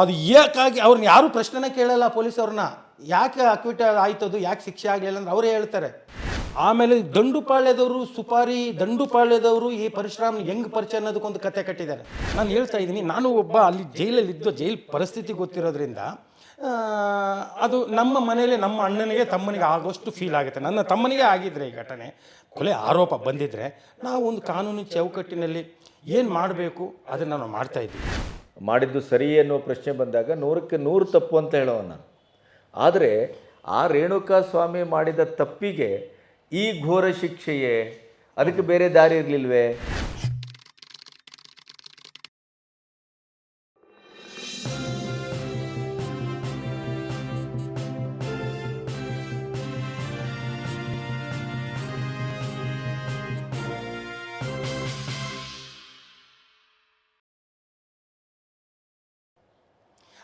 ಅದು ಏಕಾಗಿ ಅವ್ರನ್ನ ಯಾರೂ ಪ್ರಶ್ನೆನೇ ಕೇಳಲ್ಲ ಪೊಲೀಸ್ ಅವ್ರನ್ನ. ಯಾಕೆ ಅಕ್ವಿಟ್ ಆಯ್ತದು ಯಾಕೆ ಶಿಕ್ಷೆ ಆಗಲಿಲ್ಲ ಅಂದ್ರೆ ಅವರೇ ಹೇಳ್ತಾರೆ. ಆಮೇಲೆ ದಂಡುಪಾಳ್ಯದವರು ಸುಪಾರಿ, ದಂಡುಪಾಳ್ಯದವರು ಈ ಪರಶುರಾಮ್ ಹೆಂಗ್ ಪರಿಚಯ ಅನ್ನೋದಕ್ಕೊಂದು ಕತೆ ಕಟ್ಟಿದ್ದಾರೆ. ನಾನು ಹೇಳ್ತಾ ಇದ್ದೀನಿ, ನಾನು ಒಬ್ಬ ಅಲ್ಲಿ ಜೈಲಲ್ಲಿ ಇದ್ದು ಜೈಲ್ ಪರಿಸ್ಥಿತಿ ಗೊತ್ತಿರೋದ್ರಿಂದ ಅದು ನಮ್ಮ ಮನೆಯಲ್ಲಿ ನಮ್ಮ ಅಣ್ಣನಿಗೆ ತಮ್ಮನಿಗೆ ಆಗೋಷ್ಟು ಫೀಲ್ ಆಗುತ್ತೆ. ನನ್ನ ತಮ್ಮನಿಗೆ ಆಗಿದ್ರೆ ಈ ಘಟನೆ. ಕೊಲೆ ಆರೋಪ ಬಂದಿದ್ರೆ ನಾವು ಒಂದು ಕಾನೂನು ಚೌಕಟ್ಟಿನಲ್ಲಿ ಏನು ಮಾಡಬೇಕು ಅದನ್ನು ಮಾಡ್ತಾ ಇದ್ದೀವಿ. ಮಾಡಿದ್ದು ಸರಿ ಅನ್ನೋ ಪ್ರಶ್ನೆ ಬಂದಾಗ ನೂರಕ್ಕೆ ನೂರು ತಪ್ಪು ಅಂತ ಹೇಳೋವ ನಾನು. ಆದರೆ ಆ ರೇಣುಕಾ ಸ್ವಾಮಿ ಮಾಡಿದ ತಪ್ಪಿಗೆ ಈ ಘೋರ ಶಿಕ್ಷೆಯೇ? ಅದಕ್ಕೆ ಬೇರೆ ದಾರಿ ಇರಲಿಲ್ವೇ?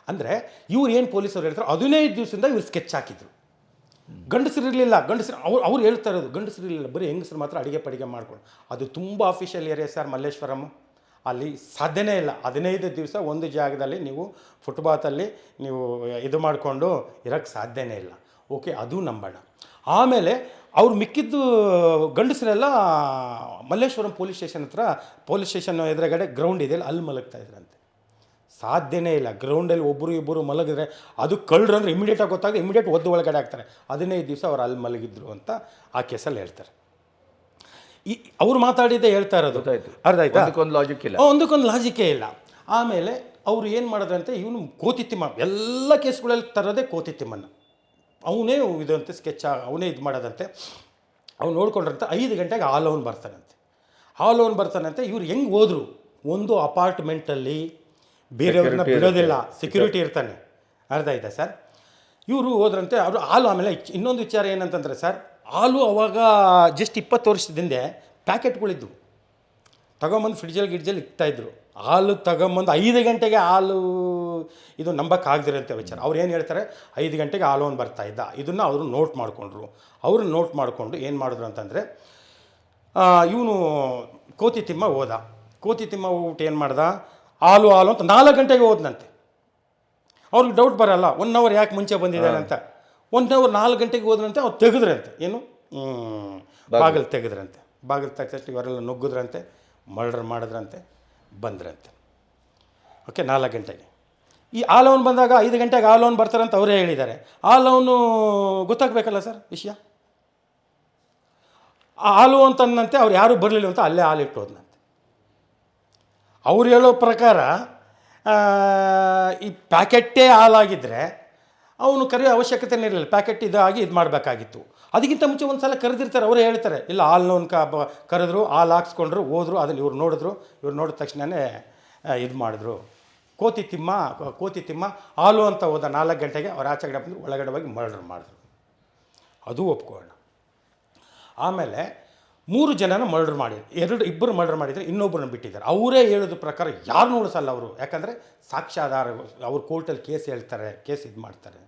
ಅಂದರೆ ಇವ್ರು ಏನು ಪೊಲೀಸರು ಹೇಳ್ತಾರೆ ಹದಿನೈದು ದಿವಸದಿಂದ ಇವ್ರು ಸ್ಕೆಚ್ ಹಾಕಿದ್ರು. ಗಂಡಸರು ಇರಲಿಲ್ಲ ಗಂಡಸರು ಅವ್ರು ಅವ್ರು ಹೇಳ್ತಾ ಇರೋದು ಗಂಡಸರು ಇರಲಿಲ್ಲ ಬರೀ ಹೆಂಗಸರು ಮಾತ್ರ ಅಡುಗೆ ಪಡಿಗೆ ಮಾಡ್ಕೊಂಡು ಅದು ತುಂಬ ಅಫಿಷಿಯಲ್ ಏರಿಯಾ ಸರ್ ಮಲ್ಲೇಶ್ವರಂ. ಅಲ್ಲಿ ಸಾಧ್ಯನೇ ಇಲ್ಲ. ಹದಿನೈದು ದಿವಸ ಒಂದು ಜಾಗದಲ್ಲಿ ನೀವು ಫುಟ್ಬಾತಲ್ಲಿ ನೀವು ಇದು ಮಾಡಿಕೊಂಡು ಇರೋಕ್ಕೆ ಸಾಧ್ಯನೇ ಇಲ್ಲ. ಓಕೆ ಅದು ನಂಬೋಣ. ಆಮೇಲೆ ಅವ್ರು ಮಿಕ್ಕಿದ್ದು ಗಂಡಸರೆಲ್ಲ ಮಲ್ಲೇಶ್ವರಂ ಪೊಲೀಸ್ ಸ್ಟೇಷನ್ ಹತ್ರ, ಪೊಲೀಸ್ ಸ್ಟೇಷನ್ ಎದುರುಗಡೆ ಗ್ರೌಂಡ್ ಇದೆಯಲ್ಲ ಅಲ್ಲಿ ಮಲಗ್ತಾ ಇದ್ರಂತೆ. ಸಾಧ್ಯನೇ ಇಲ್ಲ. ಗ್ರೌಂಡಲ್ಲಿ ಒಬ್ಬರು ಇಬ್ಬರು ಮಲಗಿದ್ರೆ ಅದು ಕಳ್ಳರು ಅಂದರೆ ಇಮಿಡಿಯೇಟಾಗಿ ಗೊತ್ತಾಗ ಇಮಿಡಿಯೇಟ್ ಒದ್ದು ಒಳಗಡೆ ಹಾಕ್ತಾರೆ. ಹದಿನೈದು ದಿವಸ ಅವ್ರು ಅಲ್ಲಿ ಮಲಗಿದ್ರು ಅಂತ ಆ ಕೇಸಲ್ಲಿ ಹೇಳ್ತಾರೆ. ಈ ಅವ್ರು ಮಾತಾಡಿದ್ದೇ ಹೇಳ್ತಾ ಇರೋದು. ಅರ್ಧ ಆಯ್ತಾ? ಅದಕ್ಕೊಂದು ಲಾಜಿಕ್ ಇಲ್ಲ. ಒಂದಕ್ಕೊಂದು ಲಾಜಿಕೇ ಇಲ್ಲ. ಆಮೇಲೆ ಅವರು ಏನು ಮಾಡಿದ್ರಂತೆ ಇವನು ಕೋತಿತ್ತಿಮ್ಮ ಎಲ್ಲ ಕೇಸ್ಗಳಲ್ಲಿ ತರೋದೇ ಕೋತಿತ್ತಿಮ್ಮನ. ಅವನೇ ಇದಂತೆ ಸ್ಕೆಚ್ ಅವನೇ ಇದು ಮಾಡೋದಂತೆ. ಅವ್ನು ನೋಡ್ಕೊಂಡ್ರಂತೆ ಐದು ಗಂಟೆಗೆ ಆಲ್ ಲೋನ್ ಬರ್ತಾನಂತೆ. ಆಲ್ ಲೋನ್ ಬರ್ತಾನಂತೆ ಇವ್ರು ಹೆಂಗೆ ಹೋದರು? ಒಂದು ಅಪಾರ್ಟ್ಮೆಂಟಲ್ಲಿ ಬೇರೆಯವ್ರನ್ನ ಬಿಡೋದಿಲ್ಲ. ಸೆಕ್ಯೂರಿಟಿ ಇರ್ತಾನೆ. ಅರ್ಧ ಆಯ್ತಾ ಸರ್? ಇವರು ಹೋದ್ರಂತೆ ಅವರು ಹಾಲು ಆಮೇಲೆ ಇನ್ನೊಂದು ವಿಚಾರ ಏನಂತಂದರೆ ಸರ್ ಹಾಲು ಅವಾಗ ಜಸ್ಟ್ ಇಪ್ಪತ್ತು ವರ್ಷದ ಹಿಂದೆ ಪ್ಯಾಕೆಟ್ಗಳಿದ್ವು. ತಗೊಂಬಂದು ಫ್ರಿಡ್ಜಲ್ಲಿ ಗಿಡ್ಜಲ್ಲಿ ಇಕ್ತಾಯಿದ್ರು ಹಾಲು ತಗೊಂಬಂದು ಐದು ಗಂಟೆಗೆ ಹಾಲು ಇದು ನಂಬಕ್ಕಾಗ್ದಿರೋಂಥ ವಿಚಾರ. ಅವ್ರು ಏನು ಹೇಳ್ತಾರೆ? ಐದು ಗಂಟೆಗೆ ಹಾಲು ಒಂದು ಬರ್ತಾ ಇದ್ದ. ಇದನ್ನು ಅವರು ನೋಟ್ ಮಾಡಿಕೊಂಡ್ರು. ಅವರು ನೋಟ್ ಮಾಡಿಕೊಂಡು ಏನು ಮಾಡಿದ್ರು ಅಂತಂದರೆ ಇವನು ಕೋತಿ ತಿಮ್ಮ ಹೋದ. ಕೋತಿ ತಿಮ್ಮ ಹೋಗ್ಬಿಟ್ಟು ಏನು ಮಾಡ್ದ? ಹಾಲು ಹಾಲು ಅಂತ ನಾಲ್ಕು ಗಂಟೆಗೆ ಹೋದ್ನಂತೆ ಅವ್ರಿಗೆ ಡೌಟ್ ಬರಲ್ಲ. ಒನ್ ಅವರ್ ಯಾಕೆ ಮುಂಚೆ ಬಂದಿದ್ದಾರೆ ಅಂತ. ಒನ್ ಅವರ್ ನಾಲ್ಕು ಗಂಟೆಗೆ ಹೋದ್ರಂತೆ ಅವ್ರು ತೆಗೆದ್ರಂತೆ. ಏನು? ಬಾಗಿಲು. ತೆಗೆದ್ರಂತೆ. ಬಾಗಿಲು ತೆಗೆದಷ್ಟು ಇವರೆಲ್ಲ ನುಗ್ಗಿದ್ರಂತೆ ಮರ್ಡರ್ ಮಾಡಿದ್ರಂತೆ ಬಂದ್ರಂತೆ. ಓಕೆ ನಾಲ್ಕು ಗಂಟೆಗೆ. ಈ ಆಲೋನ್ ಬಂದಾಗ ಐದು ಗಂಟೆಗೆ ಆಲೋನ್ ಬರ್ತಾರಂತ ಅವರೇ ಹೇಳಿದ್ದಾರೆ. ಆ ಲೋನು ಗೊತ್ತಾಗಬೇಕಲ್ಲ ಸರ್ ವಿಷಯ? ಆ ಹಾಲು ಅಂತಂದಂತೆ ಅವ್ರು ಯಾರೂ ಬರಲಿಲ್ಲ ಅಂತ ಅಲ್ಲೇ ಹಾಲು ಇಟ್ಟು ಹೋದ್ನಂತೆ. ಅವ್ರು ಹೇಳೋ ಪ್ರಕಾರ ಈ ಪ್ಯಾಕೆಟ್ಟೇ ಹಾಲಾಗಿದ್ದರೆ ಅವನು ಕರೆಯೋ ಅವಶ್ಯಕತೆನೇ ಇರಲಿಲ್ಲ. ಪ್ಯಾಕೆಟ್ ಇದಾಗಿ ಇದು ಮಾಡಬೇಕಾಗಿತ್ತು. ಅದಕ್ಕಿಂತ ಮುಂಚೆ ಒಂದು ಸಲ ಕರೆದಿರ್ತಾರೆ, ಅವರೇ ಹೇಳ್ತಾರೆ. ಇಲ್ಲ ಹಾಲ್ನವನ್ ಕ ಕರೆದ್ರು, ಹಾಲು ಹಾಕ್ಸ್ಕೊಂಡ್ರು, ಹೋದ್ರು ಅದನ್ನು ಇವ್ರು ನೋಡಿದ್ರು, ಇವ್ರು ನೋಡಿದ ತಕ್ಷಣವೇ ಇದು ಮಾಡಿದ್ರು. ಕೋತಿ ತಿಮ್ಮ ಕೋತಿ ತಿಮ್ಮ, ಹಾಲು ಅಂತ ಹೋದ ನಾಲ್ಕು ಗಂಟೆಗೆ ಅವ್ರು ಆಚೆಗಡೆ ಬಂದು ಒಳಗಡೆ ಹೋಗಿ ಮರ್ಡರ್ ಮಾಡಿದ್ರು. ಅದು ಒಪ್ಕೊಳ್ಳೋಣ ಆಮೇಲೆ ಮೂರು ಜನನ ಮರ್ಡರ್ ಮಾಡಿ, ಎರಡು ಇಬ್ಬರು ಮರ್ಡರ್ ಮಾಡಿದರೆ ಇನ್ನೊಬ್ಬರನ್ನ ಬಿಟ್ಟಿದ್ದಾರೆ. ಅವರೇ ಹೇಳಿದ ಪ್ರಕಾರ ಯಾರನ್ನೂ ಉಳಿಸಲ್ಲ ಅವರು. ಯಾಕಂದರೆ ಸಾಕ್ಷ್ಯಾಧಾರ, ಅವ್ರು ಕೋರ್ಟಲ್ಲಿ ಕೇಸ್ ಹೇಳ್ತಾರೆ ಕೇಸ್ ಇದು ಮಾಡ್ತಾರೆ.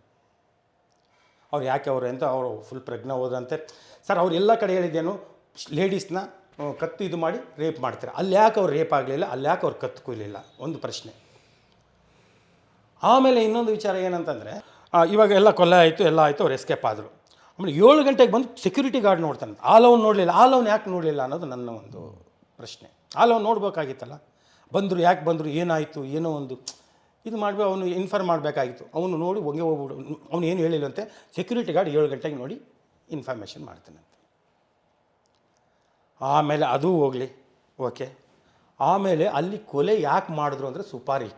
ಅವ್ರು ಯಾಕೆ ಅವರು ಅಂತ ಅವರು ಫುಲ್ ಪ್ರಜ್ಞೆ ಹೋದಂತೆ. ಸರ್ ಅವ್ರು ಎಲ್ಲ ಕಡೆ ಹೇಳಿದ್ದೇನು ಲೇಡೀಸ್ನ ಕತ್ತು ಇದು ಮಾಡಿ ರೇಪ್ ಮಾಡ್ತಾರೆ. ಅಲ್ಲಿ ಯಾಕೆ ಅವ್ರು ರೇಪ್ ಆಗಲಿಲ್ಲ, ಅಲ್ಲಿ ಯಾಕೆ ಅವ್ರು ಕತ್ತು ಕೊಯ್ಲಿಲ್ಲ? ಒಂದು ಪ್ರಶ್ನೆ. ಆಮೇಲೆ ಇನ್ನೊಂದು ವಿಚಾರ ಏನಂತಂದರೆ ಇವಾಗ ಎಲ್ಲ ಕೊಲೆ ಆಯಿತು, ಎಲ್ಲ ಆಯಿತು, ಅವ್ರು ಎಸ್ಕೇಪ್ ಆದರು. ಆಮೇಲೆ ಏಳು ಗಂಟೆಗೆ ಬಂದು ಸೆಕ್ಯೂರಿಟಿ ಗಾರ್ಡ್ ನೋಡ್ತಾನೆ. ಆಲೋನ್ ನೋಡಲಿಲ್ಲ ಆಲೋನ್ ಯಾಕೆ ನೋಡಲಿಲ್ಲ ಅನ್ನೋದು ನನ್ನ ಒಂದು ಪ್ರಶ್ನೆ. ಆಲೋನ್ ನೋಡಬೇಕಾಗಿತ್ತಲ್ಲ? ಬಂದರು ಯಾಕೆ ಬಂದರು, ಏನಾಯಿತು, ಏನೋ ಒಂದು ಇದು ಮಾಡಬೇಕು ಅವನು ಇನ್ಫಾರ್ಮ್ ಮಾಡಬೇಕಾಗಿತ್ತು. ಅವನು ನೋಡಿ ಹೊಂಗೆ ಹೋಗ್ಬಿಡು. ಅವನು ಏನು ಹೇಳಿಲ್ಲಂತೆ ಸೆಕ್ಯೂರಿಟಿ ಗಾರ್ಡ್ ಏಳು ಗಂಟೆಗೆ ನೋಡಿ ಇನ್ಫಾರ್ಮೇಷನ್ ಮಾಡ್ತಾನಂತೆ ಆಮೇಲೆ ಅದು ಹೋಗಲಿ, ಓಕೆ. ಆಮೇಲೆ ಅಲ್ಲಿ ಕೊಲೆ ಯಾಕೆ ಮಾಡಿದ್ರು ಅಂದರೆ ಸುಪಾರಿ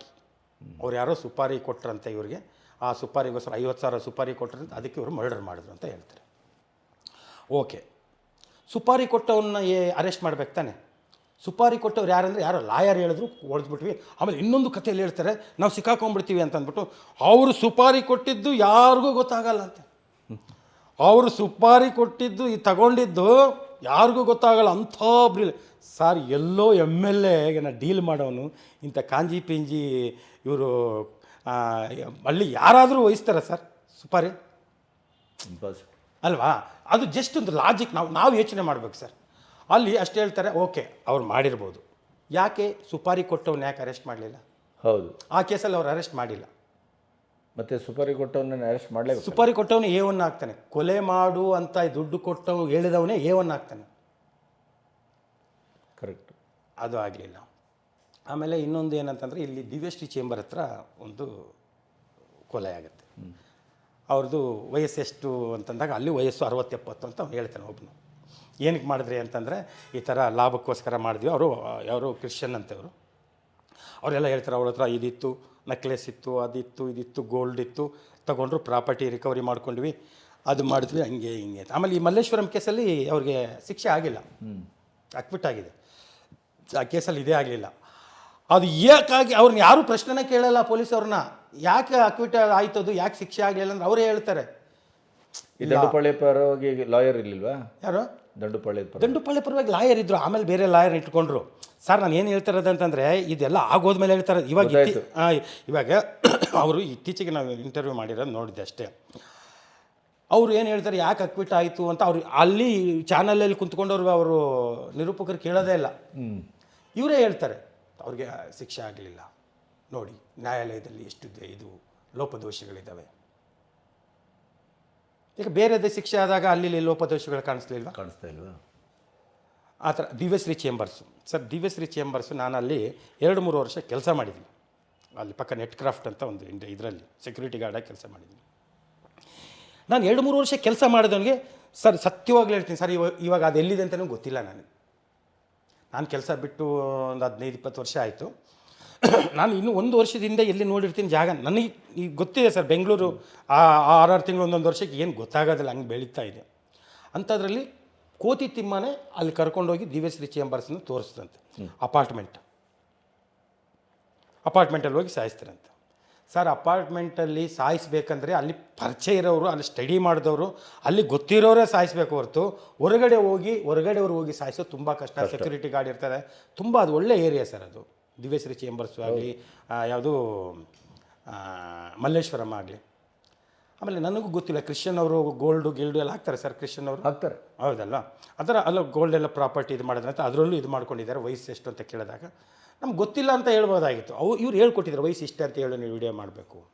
ಅವ್ರು ಯಾರೋ ಸುಪಾರಿ ಕೊಟ್ರಂತೆ ಇವ್ರಿಗೆ. ಆ ಸುಪಾರಿಗೋಸ್ಕರ ಐವತ್ತು ಸಾವಿರ ಸುಪಾರಿ ಕೊಟ್ಟರೆ ಅದಕ್ಕೆ ಇವರು ಮರ್ಡರ್ ಮಾಡಿದ್ರು ಅಂತ ಹೇಳ್ತಾರೆ. ಓಕೆ ಸುಪಾರಿ ಕೊಟ್ಟವನ್ನ ಏ ಅರೆಸ್ಟ್ ಮಾಡ್ಬೇಕು ತಾನೆ. ಸುಪಾರಿ ಕೊಟ್ಟವ್ರು ಯಾರಂದರೆ ಯಾರೋ ಲಾಯರ್ ಹೇಳಿದ್ರು, ಹೊಡೆದ್ಬಿಟ್ವಿ. ಆಮೇಲೆ ಇನ್ನೊಂದು ಕಥೆಯಲ್ಲಿ ಹೇಳ್ತಾರೆ, ನಾವು ಸಿಕ್ಕಾಕೊಂಡ್ಬಿಡ್ತೀವಿ ಅಂತ ಅಂದ್ಬಿಟ್ಟು ಅವರು ಸುಪಾರಿ ಕೊಟ್ಟಿದ್ದು ಯಾರಿಗೂ ಗೊತ್ತಾಗಲ್ಲ ಅಂತ. ಅವರು ಸುಪಾರಿ ಕೊಟ್ಟಿದ್ದು, ಈ ತಗೊಂಡಿದ್ದು ಯಾರಿಗೂ ಗೊತ್ತಾಗಲ್ಲ. ಅಂಥ ಬ್ರಿಲ್, ಸರ್ ಎಲ್ಲೋ ಎಂ ಎಲ್ ಎನ ಡೀಲ್ ಮಾಡೋನು, ಇಂಥ ಕಾಂಜಿ ಪಿಂಜಿ ಇವರು ಅಲ್ಲಿ ಯಾರಾದರೂ ವಹಿಸ್ತಾರ ಸರ್. ಸುಪಾರಿ. ಇಂಪಾಸಿಬಲ್ ಅಲ್ವಾ? ಅದು ಜಸ್ಟ್ ಒಂದು ಲಾಜಿಕ್ ನಾವು ನಾವು ಯೋಚನೆ ಮಾಡ್ಬೇಕು ಸರ್. ಅಲ್ಲಿ ಅಷ್ಟು ಹೇಳ್ತಾರೆ ಓಕೆ ಅವ್ರು ಮಾಡಿರ್ಬೋದು. ಯಾಕೆ? ಸುಪಾರಿ ಕೊಟ್ಟವ್ನ ಯಾಕೆ ಅರೆಸ್ಟ್ ಮಾಡಲಿಲ್ಲ? ಹೌದು. ಆ ಕೇಸಲ್ಲಿ ಅವ್ರು ಅರೆಸ್ಟ್ ಮಾಡಿಲ್ಲ. ಮತ್ತೆ ಸುಪಾರಿ ಕೊಟ್ಟವನ್ನ ಅರೆಸ್ಟ್ ಮಾಡಲೇಬೇಕು. ಸುಪಾರಿ ಕೊಟ್ಟವನು ಎ ಒನ್ ಆಗ್ತಾನೆ. ಕೊಲೆ ಮಾಡು ಅಂತ ದುಡ್ಡು ಕೊಟ್ಟವ್ ಹೇಳಿದವನೇ ಎ ಒನ್ ಆಗ್ತಾನೆ. ಕರೆಕ್ಟ್ ಅದು ಆಗಲಿಲ್ಲ. ಆಮೇಲೆ ಇನ್ನೊಂದು ಏನಂತಂದರೆ ಇಲ್ಲಿ ದಿವ್ಯಶ್ರೀ ಚೇಂಬರ್ ಹತ್ರ ಒಂದು ಕೊಲೆ ಆಗುತ್ತೆ. ಅವ್ರದ್ದು ವಯಸ್ಸು ಎಷ್ಟು ಅಂತಂದಾಗ ಅಲ್ಲಿ ವಯಸ್ಸು ಅರವತ್ತೆಪ್ಪತ್ತು ಅಂತ ಅವ್ನು ಹೇಳ್ತಾನೆ ಒಬ್ಬನು ಏನಕ್ಕೆ ಮಾಡಿದ್ರಿ ಅಂತಂದರೆ ಈ ಥರ ಲಾಭಕ್ಕೋಸ್ಕರ ಮಾಡಿದ್ವಿ. ಅವರು ಯಾರು ಕ್ರಿಶ್ಚಿಯನ್ ಅಂತವರು. ಅವರೆಲ್ಲ ಹೇಳ್ತಾರೆ ಅವ್ರ ಹತ್ರ ಇದಿತ್ತು ನೆಕ್ಲೆಸ್ ಇತ್ತು ಅದಿತ್ತು ಇದಿತ್ತು ಗೋಲ್ಡ್ ಇತ್ತು. ತೊಗೊಂಡ್ರು ಪ್ರಾಪರ್ಟಿ ರಿಕವರಿ ಮಾಡ್ಕೊಂಡ್ವಿ. ಅದು ಮಾಡಿದ್ವಿ ಹಂಗೆ ಹಿಂಗೆ ಆಮೇಲೆ ಈ ಮಲ್ಲೇಶ್ವರಂ ಕೇಸಲ್ಲಿ ಅವ್ರಿಗೆ ಶಿಕ್ಷೆ ಆಗಿಲ್ಲ. ಅಕ್ಬಿಟ್ಟಾಗಿದೆ ಆಗಿದೆ. ಆ ಕೇಸಲ್ಲಿ ಇದೇ ಆಗಲಿಲ್ಲ. ಅದು ಏಕಾಗಿ ಅವ್ರನ್ನ ಯಾರೂ ಪ್ರಶ್ನೆನೇ ಕೇಳಲ್ಲ ಪೊಲೀಸ್ ಅವ್ರನ್ನ ಯಾಕೆ ಅಕ್ವಿಟ್ ಆಯ್ತು ಅದು? ಯಾಕೆ ಶಿಕ್ಷೆ ಆಗಲಿಲ್ಲ ಅಂದ್ರೆ ಅವರೇ ಹೇಳ್ತಾರೆ. ಈ ದಂಡುಪಾಳ್ಯ ಪರವಾಗಿ ಲಾಯರ್ ಇರ್ಲಿಲ್ವಾ? ಯಾರು? ದಂಡುಪಾಳ್ಯ ಪರ ದಂಡುಪಾಳ್ಯ ಪರವಾಗಿ ಲಾಯರ್ ಇದ್ರು. ಆಮೇಲೆ ಬೇರೆ ಲಾಯರ್ ಇಟ್ಕೊಂಡ್ರು. ಸರ್ ನಾನು ಏನು ಹೇಳ್ತಿರೋದು ಅಂತಂದ್ರೆ ಇದೆಲ್ಲ ಆಗೋದ್ಮೇಲೆ ಹೇಳ್ತಾರೆ. ಇವಾಗ ಇವಾಗ ಅವರು ಇತ್ತೀಚೆಗೆ ನಾವು ಇಂಟರ್ವ್ಯೂ ಮಾಡಿರೋದು ನೋಡಿದ್ದೆ ಅಷ್ಟೇ. ಅವರು ಏನು ಹೇಳ್ತಾರೆ? ಯಾಕೆ ಅಕ್ವಿಟ್ ಆಯಿತು ಅಂತ ಅವ್ರು ಅಲ್ಲಿ ಚಾನಲಲ್ಲಿ ಕುಂತ್ಕೊಂಡವ್ರು ಅವರು ನಿರೂಪಕರು ಕೇಳೋದೇ ಇಲ್ಲ. ಇವರೇ ಹೇಳ್ತಾರೆ. ಅವ್ರಿಗೆ ಶಿಕ್ಷೆ ಆಗಲಿಲ್ಲ. ನೋಡಿ ನ್ಯಾಯಾಲಯದಲ್ಲಿ ಎಷ್ಟು ಇದೆ- ಲೋಪದೋಷಗಳಿದ್ದಾವೆ. ಈಗ ಬೇರೆದೇ ಶಿಕ್ಷೆ ಆದಾಗ ಅಲ್ಲಿ ಲೋಪದೋಷಗಳು ಕಾಣಿಸ್ಲಿಲ್ವಾ ಕಾಣಿಸ್ತಾ ಇಲ್ವಾ? ಆ ಥರ Divyashree chambers. Sir Divyashree chambers ನಾನು ಅಲ್ಲಿ ಎರಡು ಮೂರು ವರ್ಷ ಕೆಲಸ ಮಾಡಿದ್ದೀನಿ. ಅಲ್ಲಿ ಪಕ್ಕ ನೆಟ್ ಕ್ರಾಫ್ಟ್ ಅಂತ ಒಂದು ಇಂಡ ಇದರಲ್ಲಿ ಸೆಕ್ಯೂರಿಟಿ ಗಾರ್ಡಾಗಿ ಕೆಲಸ ಮಾಡಿದ್ದೀನಿ. ನಾನು ಎರಡು ಮೂರು ವರ್ಷ ಕೆಲಸ ಮಾಡಿದವನಿಗೆ ಸರ್ ಸತ್ಯವಾಗ್ಲೂ ಹೇಳ್ತೀನಿ ಸರ್ ಇವಾಗ ಇವಾಗ ಅದು ಎಲ್ಲಿದೆ ಅಂತಲೂ ಗೊತ್ತಿಲ್ಲ ನನಗೆ. ನಾನು ಕೆಲಸ ಬಿಟ್ಟು ಒಂದು ಹದಿನೈದು ಇಪ್ಪತ್ತು ವರ್ಷ ಆಯಿತು. ನಾನು ಇನ್ನೂ ಒಂದು ವರ್ಷದಿಂದ ಎಲ್ಲಿ ನೋಡಿರ್ತೀನಿ ಜಾಗ ನನಗೆ ಈಗ ಗೊತ್ತಿದೆ ಸರ್ ಬೆಂಗಳೂರು ಆ ಆರಾರು ತಿಂಗಳು ಒಂದೊಂದು ವರ್ಷಕ್ಕೆ ಏನು ಗೊತ್ತಾಗೋದಿಲ್ಲ ಹಂಗೆ ಬೆಳೀತಾ ಇದೆ. ಅಂಥದ್ರಲ್ಲಿ ಕೋತಿ ತಿಮ್ಮನೆ ಅಲ್ಲಿ ಕರ್ಕೊಂಡೋಗಿ ದಿವ್ಯಶ್ರೀ ಚೇಂಬರ್ಸ್ನ ತೋರಿಸ್ತಂತೆ ಅಪಾರ್ಟ್ಮೆಂಟ್. ಅಪಾರ್ಟ್ಮೆಂಟಲ್ಲಿ ಹೋಗಿ ಸಾಯಿಸ್ತಾರಂತೆ. ಸರ್ ಅಪಾರ್ಟ್ಮೆಂಟಲ್ಲಿ ಸಾಯಿಸ್ಬೇಕಂದ್ರೆ ಅಲ್ಲಿ ಪರಿಚಯ ಇರೋರು ಅಲ್ಲಿ ಸ್ಟಡಿ ಮಾಡಿದವರು ಅಲ್ಲಿ ಗೊತ್ತಿರೋರೇ ಸಾಯಿಸ್ಬೇಕು ಹೊರತು ಹೊರಗಡೆ ಹೋಗಿ ಹೊರಗಡೆಯವ್ರು ಹೋಗಿ ಸಾಯಿಸೋದು ತುಂಬ ಕಷ್ಟ. ಸೆಕ್ಯೂರಿಟಿ ಗಾರ್ಡ್ ಇರ್ತಾರೆ. ತುಂಬ ಅದು ಒಳ್ಳೆ ಏರಿಯಾ ಸರ್ ಅದು. ದಿವ್ಯಶ್ರೀ ಚೇಂಬರ್ಸ್ ಆಗಲಿ ಯಾವುದು ಮಲ್ಲೇಶ್ವರಮ್ಮ ಆಗಲಿ. ಆಮೇಲೆ ನನಗೂ ಗೊತ್ತಿಲ್ಲ ಕ್ರಿಶ್ಚಿಯನ್ ಅವರು ಗೋಲ್ಡು ಗಿಲ್ಡು ಎಲ್ಲ ಹಾಕ್ತಾರೆ ಸರ್ ಕ್ರಿಶ್ಚಿಯನ್ ಅವರು. ಹಾಕ್ತಾರೆ. ಹೌದಲ್ವಾ ಅದರ ಅಲ್ಲ ಗೋಲ್ಡ್ ಎಲ್ಲ ಪ್ರಾಪರ್ಟಿ ಇದು ಮಾಡಿದ್ರೆ ಅಂತ ಅದರಲ್ಲೂ ಇದು ಮಾಡ್ಕೊಂಡಿದ್ದಾರೆ ವಯಸ್ಸು ಎಷ್ಟು ಅಂತ ಕೇಳಿದಾಗ. ನಮ್ಗೆ ಗೊತ್ತಿಲ್ಲ ಅಂತ ಹೇಳ್ಬೋದಾಗಿತ್ತು. ಅವು ಇವ್ರು ಹೇಳ್ಕೊಟ್ಟಿದ್ರು ವಯಸ್ಸು ಇಷ್ಟ ಅಂತ ಹೇಳಿ, ನೀವು ವಿಡಿಯೋ ಮಾಡಬೇಕು.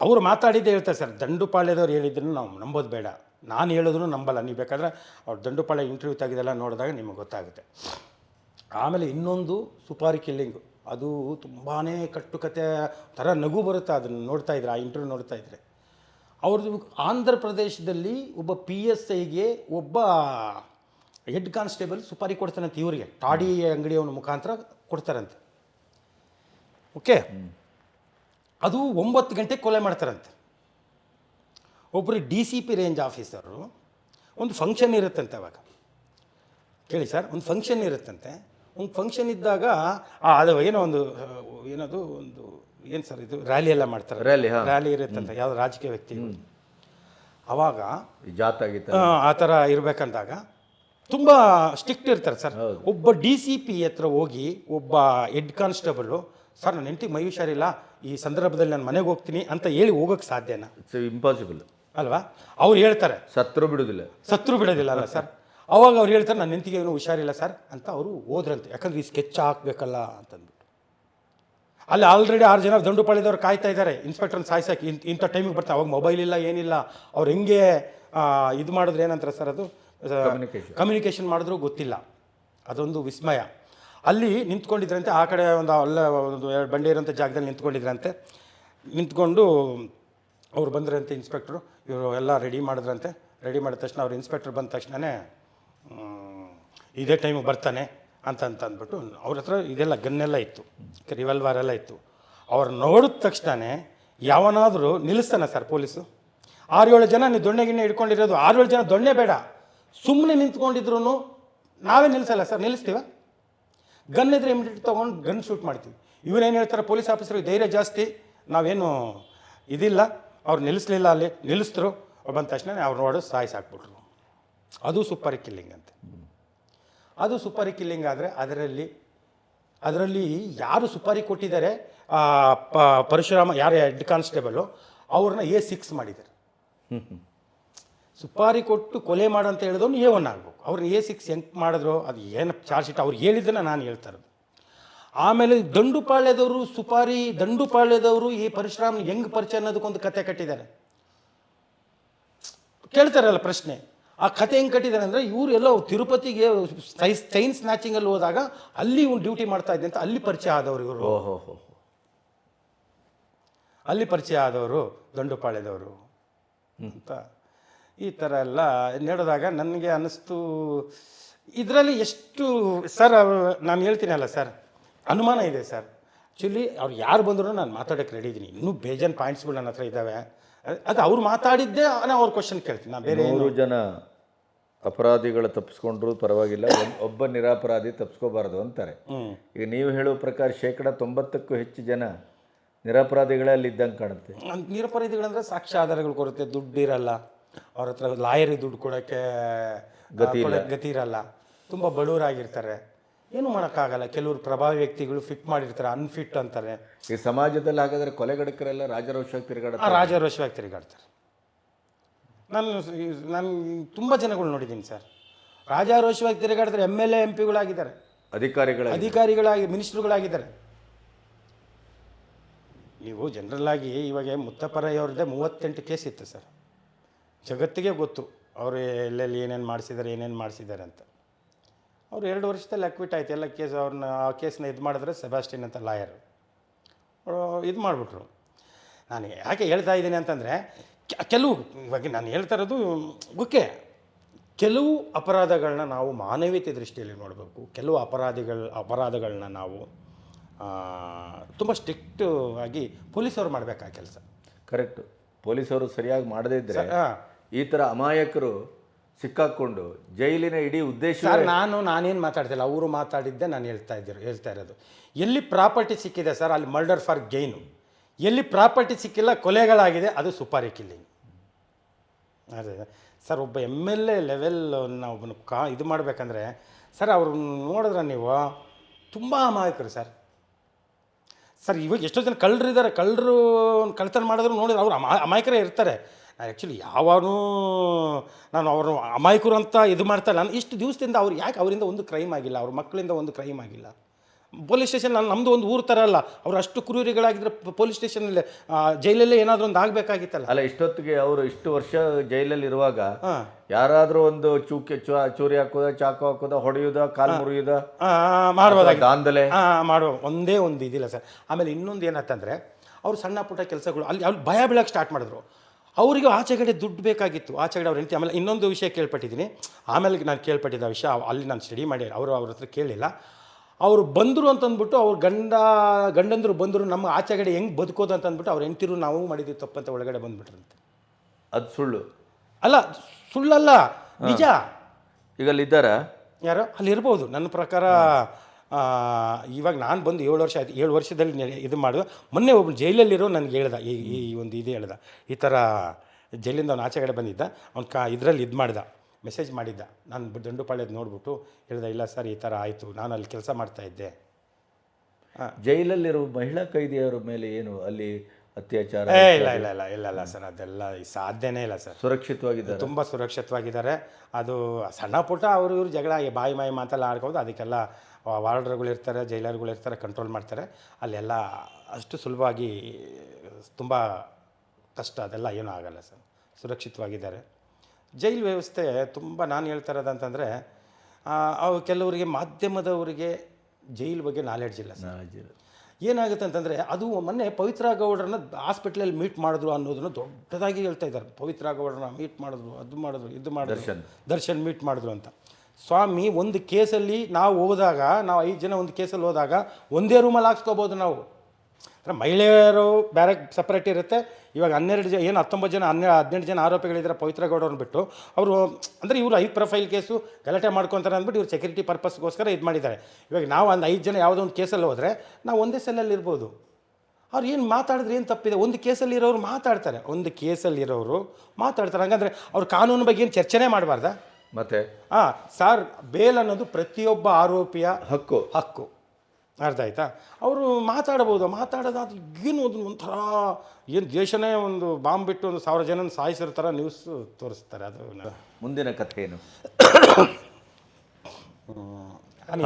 ಅವರು ಮಾತಾಡಿದ್ದೇ ಹೇಳ್ತಾರೆ, ಸರ್, ದಂಡುಪಾಳ್ಯದವ್ರು ಹೇಳಿದ್ರು ನಾವು ನಂಬೋದು ಬೇಡ. ನಾನು ಹೇಳಿದ್ರು ನಂಬಲ್ಲ. ನೀವು ಬೇಕಾದ್ರೆ ಅವ್ರು ದಂಡುಪಾಳ್ಯ ಇಂಟರ್ವ್ಯೂ ತೆಗೆದೆಲ್ಲ ನೋಡಿದಾಗ ನಿಮಗೆ ಗೊತ್ತಾಗುತ್ತೆ. ಆಮೇಲೆ ಇನ್ನೊಂದು ಸುಪಾರಿ ಕಿಲ್ಲಿಂಗು. ಅದು ತುಂಬಾ ಕಟ್ಟುಕತೆ ಥರ ನಗು ಬರುತ್ತೆ ಅದನ್ನು ನೋಡ್ತಾ ಇದ್ರೆ, ಆ ಇಂಟರ್ವ್ಯೂ ನೋಡ್ತಾ ಇದ್ರೆ. ಅವ್ರದ್ದು ಆಂಧ್ರ ಪ್ರದೇಶದಲ್ಲಿ ಒಬ್ಬ ಪಿ ಎಸ್ ಐಗೆ ಒಬ್ಬ ಹೆಡ್ ಕಾನ್ಸ್ಟೇಬಲ್ ಸುಪಾರಿ ಕೊಡ್ತಾನಂತೆ ಇವರಿಗೆ. ಟಾಡಿ ಅಂಗಡಿಯವನ ಮುಖಾಂತರ ಕೊಡ್ತಾರಂತೆ. ಓಕೆ? ಅದು ಒಂಬತ್ತು ಗಂಟೆಗೆ ಕೊಲೆ ಮಾಡ್ತಾರಂತೆ. ಒಬ್ಬರು D C P range officer ಒಂದು ಫಂಕ್ಷನ್ ಇರುತ್ತಂತೆ ಅವಾಗ. ಕೇಳಿ ಸರ್ ಒಂದು ಫಂಕ್ಷನ್ ಇರುತ್ತಂತೆ. ಒಂದು ಫಂಕ್ಷನ್ ಇದ್ದಾಗ ಆ, ಅದು ಏನೋ ಒಂದು ಏನದು ಒಂದು ಏನು ಸರ್ ಇದು ರ್ಯಾಲಿ ಎಲ್ಲ ಮಾಡ್ತಾರೆ. ರ್ಯಾಲಿ ರ್ಯಾಲಿ ಇರುತ್ತಂತೆ ಯಾವ್ದು ರಾಜಕೀಯ ವ್ಯಕ್ತಿ ಅವಾಗ ಜಾತಾಗಿತ್ತು ಜಾತ ಆ, ಆ ಥರ ಇರಬೇಕಂದಾಗ ತುಂಬ ಸ್ಟ್ರಿಕ್ಟ್ ಇರ್ತಾರೆ ಸರ್. ಒಬ್ಬ ಡಿ ಸಿ ಪಿ ಹತ್ರ ಹೋಗಿ ಒಬ್ಬ ಹೆಡ್ ಕಾನ್ಸ್ಟೇಬಲು ಸರ್ ನನ್ನ ಹೆಂಡತಿ ಮೈ ಹುಷಾರಿಲ್ಲ ಈ ಸಂದರ್ಭದಲ್ಲಿ ನಾನು ಮನೆಗೆ ಹೋಗ್ತೀನಿ ಅಂತ ಹೇಳಿ ಹೋಗೋಕ್ಕೆ ಸಾಧ್ಯನಾ? ಇಟ್ಸ್ ಇಂಪಾಸಿಬಲ್ ಅಲ್ವಾ? ಅವ್ರು ಹೇಳ್ತಾರೆ. ಸತ್ರು ಬಿಡೋದಿಲ್ಲ. ಸತ್ರು ಬಿಡೋದಿಲ್ಲ ಅಲ್ಲ ಸರ್. ಅವಾಗ ಅವ್ರು ಹೇಳ್ತಾರೆ ನನ್ನ ಹೆಂಡತಿಗೆ ಏನೂ ಹುಷಾರಿಲ್ಲ ಸರ್ ಅಂತ ಅವರು ಹೋದ್ರಂತೆ. ಯಾಕಂದ್ರೆ ಈ ಸ್ಕೆಚ್ ಹಾಕ್ಬೇಕಲ್ಲ ಅಂತಂದ್ಬಿಟ್ಟು ಅಲ್ಲಿ ಆಲ್ರೆಡಿ ಆರು ಜನ ದಂಡುಪಾಳ್ಯದವ್ರು ಕಾಯ್ತಾ ಇದ್ದಾರೆ. ಇನ್ಸ್ಪೆಕ್ಟರ್ನ ಸಾಯ್ಸಕ್ಕೆ ಇಂಥ ಇಂಥ ಟೈಮಿಗೆ ಬರ್ತಾರೆ ಅವಾಗ ಮೊಬೈಲ್ ಇಲ್ಲ ಏನಿಲ್ಲ. ಅವ್ರು ಹೆಂಗೆ ಇದು ಮಾಡಿದ್ರೆ ಏನಂತಾರೆ ಸರ್ ಅದು. ಕಮ್ಯುನಿಕೇಷನ್ ಮಾಡಿದ್ರು ಗೊತ್ತಿಲ್ಲ. ಅದೊಂದು ವಿಸ್ಮಯ. ಅಲ್ಲಿ ನಿಂತ್ಕೊಂಡಿದ್ರಂತೆ ಆ ಕಡೆ ಒಂದು ಅಲ್ಲ ಒಂದು ಎರಡು ಬಂಡೆ ಇರೋಂಥ ಜಾಗದಲ್ಲಿ ನಿಂತ್ಕೊಂಡಿದ್ರಂತೆ. ನಿಂತ್ಕೊಂಡು ಅವ್ರು ಬಂದ್ರಂತೆ ಇನ್ಸ್ಪೆಕ್ಟ್ರು ಇವರು ಎಲ್ಲ ರೆಡಿ ಮಾಡಿದ್ರಂತೆ. ರೆಡಿ ಮಾಡಿದ ತಕ್ಷಣ ಅವ್ರು ಇನ್ಸ್ಪೆಕ್ಟ್ರ್ ಬಂದ ತಕ್ಷಣವೇ ಇದೇ ಟೈಮಿಗೆ ಬರ್ತಾನೆ ಅಂತ ಅಂತ ಅಂದ್ಬಿಟ್ಟು ಅವ್ರ ಹತ್ರ ಇದೆಲ್ಲ ಗನ್ನೆಲ್ಲ ಇತ್ತು ರಿವಾಲ್ವರ್ ಎಲ್ಲ ಇತ್ತು. ಅವ್ರು ನೋಡಿದ ತಕ್ಷಣವೇ ಯಾವನಾದರೂ ನಿಲ್ಲಿಸ್ತಾನೆ ಸರ್ ಪೊಲೀಸು? ಆರು ಏಳು ಜನ ನೀವು ದೊಣ್ಣೆ ಗಿಣ್ಣೆ ಹಿಡ್ಕೊಂಡಿರೋದು ಆರು ಏಳು ಜನ ದೊಣ್ಣೆ ಬೇಡ. ಸುಮ್ಮನೆ ನಿಂತ್ಕೊಂಡಿದ್ರು ನಾವೇ ನಿಲ್ಲಿಸಲ್ಲ ಸರ್, ನಿಲ್ಲಿಸ್ತೀವ? ಗನ್ ಇದ್ರೆ ಇಮಿಡಿಯೇಟ್ ತೊಗೊಂಡು ಗನ್ ಶೂಟ್ ಮಾಡ್ತೀವಿ. ಇವರೇನು ಹೇಳ್ತಾರೆ, ಪೊಲೀಸ್ ಆಫೀಸರ್ಗೆ ಧೈರ್ಯ ಜಾಸ್ತಿ, ನಾವೇನು ಇದಿಲ್ಲ, ಅವ್ರು ನಿಲ್ಲಿಸ್ಲಿಲ್ಲ ಅಲ್ಲಿ ನಿಲ್ಲಿಸಿದ್ರು ಬಂದ ತಕ್ಷಣ ಅವ್ರು ನೋಡೋದು ಸಾಯಿಸಿ ಹಾಕ್ಬಿಟ್ರು ಅದು ಸೂಪರ್ ಕಿಲ್ಲಿಂಗ್ ಅಂತೆ. ಅದು ಸುಪಾರಿ ಕಿಲ್ಲಿಂಗ್ ಆದರೆ ಅದರಲ್ಲಿ ಅದರಲ್ಲಿ ಯಾರು ಸುಪಾರಿ ಕೊಟ್ಟಿದ್ದಾರೆ ಪರಶುರಾಮ, ಯಾರು ಹೆಡ್ ಕಾನ್ಸ್ಟೇಬಲು ಅವ್ರನ್ನ ಎ ಸಿಕ್ಸ್ ಮಾಡಿದ್ದಾರೆ. ಸುಪಾರಿ ಕೊಟ್ಟು ಕೊಲೆ ಮಾಡಂತ ಅಂತ ಹೇಳಿದವನು ಎ ಒನ್ ಆಗಬೇಕು. ಅವ್ರನ್ನ ಎ ಸಿಕ್ಸ್ ಹೆಂಗೆ ಮಾಡಿದ್ರು ಅದು ಏನು ಚಾರ್ಜ್ ಶೀಟ್ ಅವ್ರು ಹೇಳಿದ್ದನ್ನ ನಾನು ಹೇಳ್ತಾ ಇರೋದು. ಆಮೇಲೆ ದಂಡುಪಾಳ್ಯದವರು ಸುಪಾರಿ ದಂಡುಪಾಳ್ಯದವರು ಈ ಪರಶುರಾಮ್ ಹೆಂಗ್ ಪರಿಚಯ ಅನ್ನೋದಕ್ಕೊಂದು ಕತೆ ಕಟ್ಟಿದ್ದಾರೆ. ಕೇಳ್ತಾರಲ್ಲ ಪ್ರಶ್ನೆ. ಆ ಕತೆ ಹೆಂಗೆ ಕಟ್ಟಿದ್ದಾರೆ ಅಂದರೆ ಇವ್ರು ಎಲ್ಲೋ ತಿರುಪತಿಗೆ ಚೈನ್ ಸ್ನ್ಯಾಚಿಂಗಲ್ಲಿ ಹೋದಾಗ ಅಲ್ಲಿ ಇವ್ನು ಡ್ಯೂಟಿ ಮಾಡ್ತಾ ಇದ್ದೆ ಅಂತ ಅಲ್ಲಿ ಪರಿಚಯ ಆದವರು ಇವರು. ಅಲ್ಲಿ ಪರಿಚಯ ಆದವರು ದಂಡುಪಾಳ್ಯದವರು. ಅಂತ. ಈ ಥರ ಎಲ್ಲ ನಡೆದಾಗ ನನಗೆ ಅನ್ನಿಸ್ತು. ಇದರಲ್ಲಿ ಎಷ್ಟು ಸರ್ ನಾನು ಹೇಳ್ತೀನಲ್ಲ ಸರ್ ಅನುಮಾನ ಇದೆ ಸರ್. ಆ್ಯಕ್ಚುಲಿ ಅವ್ರು ಯಾರು ಬಂದರೂ ನಾನು ಮಾತಾಡೋಕ್ಕೆ ರೆಡಿ ಇದ್ದೀನಿ ಇನ್ನೂ ಬೇಜಾನ್ ಪಾಯಿಂಟ್ಸ್ಗಳು ನನ್ನ ಹತ್ರ ಇದ್ದಾವೆ ಅದ್- ಅವ್ರು ಮಾತಾಡಿದ್ದೇ ನಾನು ಅವ್ರ ಕ್ವಶನ್ ಕೇಳ್ತೀನಿ. ನಾನು ಬೇರೆ ಮೂರು ಜನ ಅಪರಾಧಿಗಳು ತಪ್ಪಿಸ್ಕೊಂಡ್ರು ಪರವಾಗಿಲ್ಲ. ಒಬ್- ಒಬ್ಬ ನಿರಾಪರಾಧಿ ತಪ್ಪಿಸ್ಕೋಬಾರ್ದು ಅಂತಾರೆ. ಈಗ ನೀವು ಹೇಳುವ ಪ್ರಕಾರ ಶೇಕಡ ತೊಂಬತ್ತಕ್ಕೂ ಹೆಚ್ಚು ಜನ ನಿರಪರಾಧಿಗಳೇ ಅಲ್ಲಿ ಇದ್ದಂಗೆ ಕಾಣುತ್ತೆ ನಿರಪರಾಧಿಗಳಂದ್ರೆ ಸಾಕ್ಷ್ಯ ಆಧಾರಗಳು ಕೊರುತ್ತೆ ದುಡ್ಡು ಇರಲ್ಲ. ಅವ್ರ ಹತ್ರ ಲಾಯರಿಗೆ ದುಡ್ಡು ಕೊಡೋಕ್ಕೆ ಗತಿ ಗತಿ ಇರಲ್ಲ. ತುಂಬ ಬಡವರಾಗಿರ್ತಾರೆ. ಏನು ಮಾಡೋಕ್ಕಾಗಲ್ಲ. ಕೆಲವರು ಪ್ರಭಾವಿ ವ್ಯಕ್ತಿಗಳು ಫಿಟ್ ಮಾಡಿರ್ತಾರೆ ಅನ್ಫಿಟ್ ಅಂತಾರೆ. ಈ ಸಮಾಜದಲ್ಲಿ ಹಾಗಾದರೆ ಕೊಲೆಗಡಕರೆಲ್ಲ ರಾಜರೋಷವಾಗಿ ತಿರುಗಾಡ ರಾಜರೋಷವಾಗಿ ತಿರುಗಾಡ್ತಾರೆ. ನಾನು ನಾನು ತುಂಬ ಜನಗಳು ನೋಡಿದ್ದೀನಿ ಸರ್. ರಾಜಾರೋಷವಾಗಿ ತಿರುಗಾಡಿದ್ರೆ ಎಂ ಎಲ್ ಎ ಎಂ ಪಿಗಳಾಗಿದ್ದಾರೆ ಅಧಿಕಾರಿಗಳ ಅಧಿಕಾರಿಗಳಾಗಿ ಮಿನಿಸ್ಟ್ರುಗಳಾಗಿದ್ದಾರೆ. ನೀವು ಜನರಲ್ ಆಗಿ ಇವಾಗ ಮುತ್ತಪ್ಪರಯ್ಯವ್ರದ್ದೇ ಮೂವತ್ತೆಂಟು ಕೇಸ್ ಇತ್ತು ಸರ್. ಜಗತ್ತಿಗೆ ಗೊತ್ತು ಅವರು ಎಲ್ಲೆಲ್ಲಿ ಏನೇನು ಮಾಡಿಸಿದ್ದಾರೆ ಏನೇನು ಮಾಡಿಸಿದ್ದಾರೆ ಅಂತ. ಅವ್ರು ಎರಡು ವರ್ಷದಲ್ಲಿ ಅಕ್ವಿಟ್ ಆಯ್ತು. ಎಲ್ಲ ಕೇಸ್ ಅವ್ರನ್ನ ಆ ಕೇಸನ್ನ ಇದು ಮಾಡಿದ್ರೆ ಸೆಬಾಸ್ಟಿನ್ ಅಂತ ಲಾಯರ್. ಇದು ಮಾಡಿಬಿಟ್ರು. ನಾನು ಯಾಕೆ ಹೇಳ್ತಾ ಇದ್ದೀನಿ ಅಂತಂದರೆ ಕೆಲವು ಇವಾಗ ನಾನು ಹೇಳ್ತಾ ಇರೋದು ಓಕೆ ಕೆಲವು ಅಪರಾಧಗಳನ್ನ ನಾವು ಮಾನವೀಯತೆ ದೃಷ್ಟಿಯಲ್ಲಿ ನೋಡಬೇಕು. ಕೆಲವು ಅಪರಾಧಿಗಳ ಅಪರಾಧಗಳನ್ನ ನಾವು ತುಂಬ ಸ್ಟ್ರಿಕ್ಟ್ ಆಗಿ ಪೊಲೀಸವ್ರು ಮಾಡಬೇಕು ಆ ಕೆಲಸ? ಕರೆಕ್ಟು ಪೊಲೀಸವರು ಸರಿಯಾಗಿ ಮಾಡದೇ ಇದ್ರೆ ಹಾಂ ಈ ಥರ ಅಮಾಯಕರು ಸಿಕ್ಕಾಕ್ಕೊಂಡು ಜೈಲಿನ ಇಡೀ ಉದ್ದೇಶ ನಾನು ನಾನೇನು ಮಾತಾಡ್ತಿಲ್ಲ, ಅವರು ಮಾತಾಡಿದ್ದೆ ನಾನು ಹೇಳ್ತಾ ಇದ್ದರು, ಹೇಳ್ತಾ ಇರೋದು. ಎಲ್ಲಿ ಪ್ರಾಪರ್ಟಿ ಸಿಕ್ಕಿದೆ ಸರ್, ಅಲ್ಲಿ ಮರ್ಡರ್ ಫಾರ್ ಗೈನು? ಎಲ್ಲಿ ಪ್ರಾಪರ್ಟಿ ಸಿಕ್ಕಿಲ್ಲ, ಕೊಲೆಗಳಾಗಿದೆ, ಅದು ಸುಪಾರಿ ಕಿಲ್ಲಿಂಗ್. ಅದೇ, ಸರ್, ಒಬ್ಬ ಎಂ ಎಲ್ ಎ ಲೆವೆಲ್ ಒಬ್ಬನ ಕಾ, ಇದು ಮಾಡಬೇಕಂದ್ರೆ, ಸರ್, ಅವ್ರು ನೋಡಿದ್ರೆ ನೀವು ತುಂಬ ಅಮಾಯಕರು ಸರ್. ಸರ್, ಇವಾಗ ಎಷ್ಟೋ ಜನ ಕಳ್ಳರಿದ್ದಾರೆ, ಕಳ್ಳರು ಕಳ್ತನ ಮಾಡಿದ್ರು ನೋಡಿದ್ರೆ ಅವ್ರು ಅಮಾ, ಅಮಾಯಕರೇ ಇರ್ತಾರೆ. ಆ್ಯಕ್ಚುಲಿ ಯಾವನೂ ನಾನು ಅವರು ಅಮಾಯಕರು ಅಂತ ಇದು ಮಾಡ್ತಾ ಇಲ್ಲ. ನಾನು ಇಷ್ಟು ದಿವಸದಿಂದ ಅವ್ರು ಯಾಕೆ ಅವರಿಂದ ಒಂದು ಕ್ರೈಮ್ ಆಗಿಲ್ಲ? ಅವ್ರ ಮಕ್ಕಳಿಂದ ಒಂದು ಕ್ರೈಮ್ ಆಗಿಲ್ಲ? ಪೊಲೀಸ್ ಸ್ಟೇಷನ್ ನಾನು ನಮ್ಮದು ಒಂದು ಊರು ಥರ ಅಲ್ಲ. ಅವ್ರು ಅಷ್ಟು ಕ್ರೂರಿಗಳಾಗಿದ್ದರೆ ಪೊಲೀಸ್ ಸ್ಟೇಷನಲ್ಲಿ ಜೈಲಲ್ಲೇ ಏನಾದರೂ ಒಂದು ಆಗಬೇಕಾಗಿತ್ತಲ್ಲ? ಅಲ್ಲ ಇಷ್ಟೊತ್ತಿಗೆ ಅವರು ಇಷ್ಟು ವರ್ಷ ಜೈಲಲ್ಲಿ ಇರುವಾಗ ಯಾರಾದರೂ ಒಂದು ಚೂಕೆ ಚು- ಚೂರಿ ಹಾಕೋದ ಚಾಕು ಹಾಕೋದ ಹೊಡೆಯೋದ ಕಾಲು ಮುರಿಯುದ? ಮಾಡ್ಬೋದಾಗಿ ದಾಂಧಲೆ? ಹಾಂ ಮಾಡುವ. ಒಂದೇ ಒಂದು ಇದಿಲ್ಲ ಸರ್. ಆಮೇಲೆ ಇನ್ನೊಂದು ಏನಂತಂದರೆ ಅವ್ರು ಸಣ್ಣ ಪುಟ್ಟ ಕೆಲಸಗಳು ಅಲ್ಲಿ ಅವ್ರು ಭಯ ಬೀಳಕ್ಕೆ ಸ್ಟಾರ್ಟ್ ಮಾಡಿದ್ರು. ಅವರಿಗೆ ಆಚೆ ಕಡೆ ದುಡ್ಡು ಬೇಕಾಗಿತ್ತು. ಆಚೆಗಡೆ ಅವ್ರ ಹೆಂಡತಿ ಆಮೇಲೆ ಇನ್ನೊಂದು ವಿಷಯ ಕೇಳ್ಪಟ್ಟಿದ್ದೀನಿ. ಆಮೇಲೆ ನಾನು ಕೇಳ್ಪಟ್ಟಿದ್ದ ವಿಷಯ ಅಲ್ಲಿ ನಾನು ಸ್ಟಡಿ ಮಾಡಿ ಅವರು ಅವ್ರ ಹತ್ರ ಕೇಳಿಲ್ಲ. ಅವರು ಬಂದರು ಅಂತಂದ್ಬಿಟ್ಟು ಅವ್ರ ಗಂಡ ಗಂಡಂದರು ಬಂದರು ನಮ್ಮ ಆಚೆ ಕಡೆ ಹೆಂಗೆ ಬದುಕೋದು ಅಂತ ಅಂದ್ಬಿಟ್ಟು ಅವ್ರ ಹೆಂಡ್ತಿರು ನಾವು ಮಾಡಿದ್ವಿ ತಪ್ಪಂತ ಒಳಗಡೆ ಬಂದ್ಬಿಟ್ರಂತೆ. ಅದು ಸುಳ್ಳು. ಅಲ್ಲ ಸುಳ್ಳಲ್ಲ ನಿಜ. ಈಗ ಅಲ್ಲಿದ್ದಾರಾ ಯಾರೋ? ಅಲ್ಲಿ ಇರ್ಬೋದು. ನನ್ನ ಪ್ರಕಾರ ಇವಾಗ ನಾನು ಬಂದು ಏಳು ವರ್ಷ ಆಯ್ತು ಏಳು ವರ್ಷದಲ್ಲಿ ಇದು ಮಾಡಿದ. ಮೊನ್ನೆ ಒಬ್ಬ ಜೈಲಲ್ಲಿರೋ ನನಗೆ ಹೇಳ್ದ ಈ ಈ ಒಂದು ಇದು ಹೇಳ್ದ. ಈ ಥರ ಜೈಲಿಂದ ಅವ್ನು ಆಚೆಗಡೆ ಬಂದಿದ್ದ ಅವ್ನು ಕಾ ಇದರಲ್ಲಿ ಇದು ಮಾಡಿದ ಮೆಸೇಜ್ ಮಾಡಿದ್ದ. ನಾನು ದಂಡುಪಾಳ್ಯದ ನೋಡ್ಬಿಟ್ಟು ಹೇಳ್ದೆ ಇಲ್ಲ ಸರ್ ಈ ಥರ ಆಯಿತು ನಾನು ಅಲ್ಲಿ ಕೆಲಸ ಮಾಡ್ತಾ ಇದ್ದೆ. ಜೈಲಲ್ಲಿರೋ ಮಹಿಳಾ ಕೈದಿಯರ ಮೇಲೆ ಏನು ಅಲ್ಲಿ ಅತ್ಯಾಚಾರ ಏ ಇಲ್ಲ ಇಲ್ಲ ಇಲ್ಲ ಇಲ್ಲ ಇಲ್ಲ ಸರ್ ಅದೆಲ್ಲ ಸಾಧ್ಯನೇ ಇಲ್ಲ ಸರ್. ಸುರಕ್ಷಿತವಾಗಿದ್ದಾರೆ? ತುಂಬ ಸುರಕ್ಷಿತವಾಗಿದ್ದಾರೆ. ಅದು ಸಣ್ಣ ಪುಟ್ಟ ಅವರು ಇವರು ಜಗಳ ಬಾಯಿ ಮಾಯಿ ಮಾತೆಲ್ಲ ಆಡ್ಕೋದು ಅದಕ್ಕೆಲ್ಲ ವಾರ್ಡರ್ಗಳು ಇರ್ತಾರೆ ಜೈಲರ್ಗಳು ಇರ್ತಾರೆ ಕಂಟ್ರೋಲ್ ಮಾಡ್ತಾರೆ. ಅಲ್ಲೆಲ್ಲ ಅಷ್ಟು ಸುಲಭವಾಗಿ ತುಂಬ ಕಷ್ಟ ಅದೆಲ್ಲ ಏನೂ ಆಗಲ್ಲ ಸರ್. ಸುರಕ್ಷಿತವಾಗಿದ್ದಾರೆ. ಜೈಲು ವ್ಯವಸ್ಥೆ ತುಂಬ ನಾನು ಹೇಳ್ತಾ ಇರೋದಂತಂದರೆ ಅವು ಕೆಲವರಿಗೆ ಮಾಧ್ಯಮದವರಿಗೆ ಜೈಲ್ ಬಗ್ಗೆ ನಾಲೆಡ್ಜ್ ಇಲ್ಲ ಸರ್. ಏನಾಗುತ್ತೆ ಅಂತಂದರೆ ಅದು ಮೊನ್ನೆ ಪವಿತ್ರ ಗೌಡ್ರನ್ನ ಹಾಸ್ಪಿಟ್ಲಲ್ಲಿ ಮೀಟ್ ಮಾಡಿದ್ರು ಅನ್ನೋದನ್ನು ದೊಡ್ಡದಾಗಿ ಹೇಳ್ತಾ ಇದ್ದಾರೆ. ಪವಿತ್ರ ಗೌಡ್ರನ್ನ ಮೀಟ್ ಮಾಡಿದ್ರು ಅದು ಮಾಡಿದ್ರು ಇದು ಮಾಡಿದ್ರು. ದರ್ಶನ್. ದರ್ಶನ್ ಮೀಟ್ ಮಾಡಿದ್ರು ಅಂತ. ಸ್ವಾಮಿ, ಒಂದು ಕೇಸಲ್ಲಿ ನಾವು ಹೋದಾಗ, ನಾವು ಐದು ಜನ ಒಂದು ಕೇಸಲ್ಲಿ ಹೋದಾಗ ಒಂದೇ ರೂಮಲ್ಲಿ ಹಾಕ್ಸ್ಕೋಬೋದು ನಾವು. ಅಂದರೆ ಮಹಿಳೆಯರು ಬೇರೆ ಸಪ್ರೇಟ್ ಇರುತ್ತೆ. ಇವಾಗ ಹನ್ನೆರಡು ಜನ ಏನು ಹತ್ತೊಂಬತ್ತು ಜನ, ಹನ್ನೆ, ಹದಿನೆಂಟು ಜನ ಆರೋಪಿಗಳಿದ್ದಾರೆ ಪವಿತ್ರ ಗೌಡವ್ರನ್ನ ಬಿಟ್ಟು, ಅವರು ಅಂದರೆ ಇವರು ಐದು ಪ್ರೊಫೈಲ್ ಕೇಸು, ಗಲಾಟೆ ಮಾಡ್ಕೊತಾರೆ ಅಂದ್ಬಿಟ್ಟು ಇವ್ರು ಸೆಕ್ಯೂರಿಟಿ ಪರ್ಪಸ್ಗೋಸ್ಕರ ಇದು ಮಾಡಿದ್ದಾರೆ. ಇವಾಗ ನಾವು ಒಂದು ಐದು ಜನ ಯಾವುದೋ ಒಂದು ಕೇಸಲ್ಲಿ ಹೋದರೆ ನಾವು ಒಂದೇ ಸೆಲ್ಲಲ್ಲಿ ಇರ್ಬೋದು. ಅವ್ರು ಏನು ಮಾತಾಡಿದ್ರೆ ಏನು ತಪ್ಪಿದೆ? ಒಂದು ಕೇಸಲ್ಲಿ ಇರೋರು ಮಾತಾಡ್ತಾರೆ. ಒಂದು ಕೇಸಲ್ಲಿ ಇರೋರು ಮಾತಾಡ್ತಾರೆ. ಹಂಗಂದ್ರೆ ಅವ್ರು ಕಾನೂನು ಬಗ್ಗೆ ಏನು ಚರ್ಚೆನೇ ಮಾಡಬಾರ್ದಾ? ಮತ್ತೆ? ಆ ಸರ್ ಬೇಲ್ ಅನ್ನೋದು ಪ್ರತಿಯೊಬ್ಬ ಆರೋಪಿಯ ಹಕ್ಕು. ಹಕ್ಕು. ಅರ್ಥ ಆಯ್ತಾ? ಅವರು ಮಾತಾಡಬಹುದು ಮಾತಾಡೋದಾದ್ರೆ ಏನು ಅದು ಒಂಥರ ಏನು ದೇಶನೇ ಒಂದು ಬಾಂಬ್ ಬಿಟ್ಟು ಒಂದು ಸಾವಿರ ಜನ ಸಾಯಿಸಿರೋ ಥರ ನ್ಯೂಸ್ ತೋರಿಸ್ತಾರೆ. ಅದು ಮುಂದಿನ ಕಥೆ ಏನು.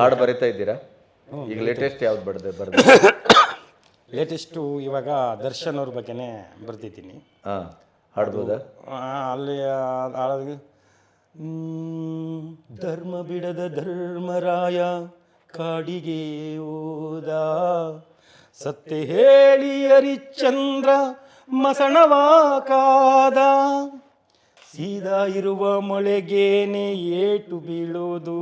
ಹಾಡು ಬರಿತಾ ಇದ್ದೀರಾ? ಈಗ ಲೇಟೆಸ್ಟ್ ಯಾವ್ದು ಬಡ್ದೆ ಬರ್ದೆ ಲೇಟೆಸ್ಟು ಇವಾಗ ದರ್ಶನ್ ಅವ್ರ ಬಗ್ಗೆನೇ ಬರ್ತಿದ್ದೀನಿ ಹಾಂ ಹಾಡ್ಬೋದಾ? ಅಲ್ಲಿ ಧರ್ಮ ಬಿಡದ ಧರ್ಮರಾಯ ಕಾಡಿಗೆ ಓದ ಸತ್ಯ ಹೇಳಿ ಹರಿಚಂದ್ರ ಮಸಣವ ಕಾದ ಸೀದಾ ಇರುವ ಮೊಳೆಗೇನೆ ಏಟು ಬೀಳೋದು.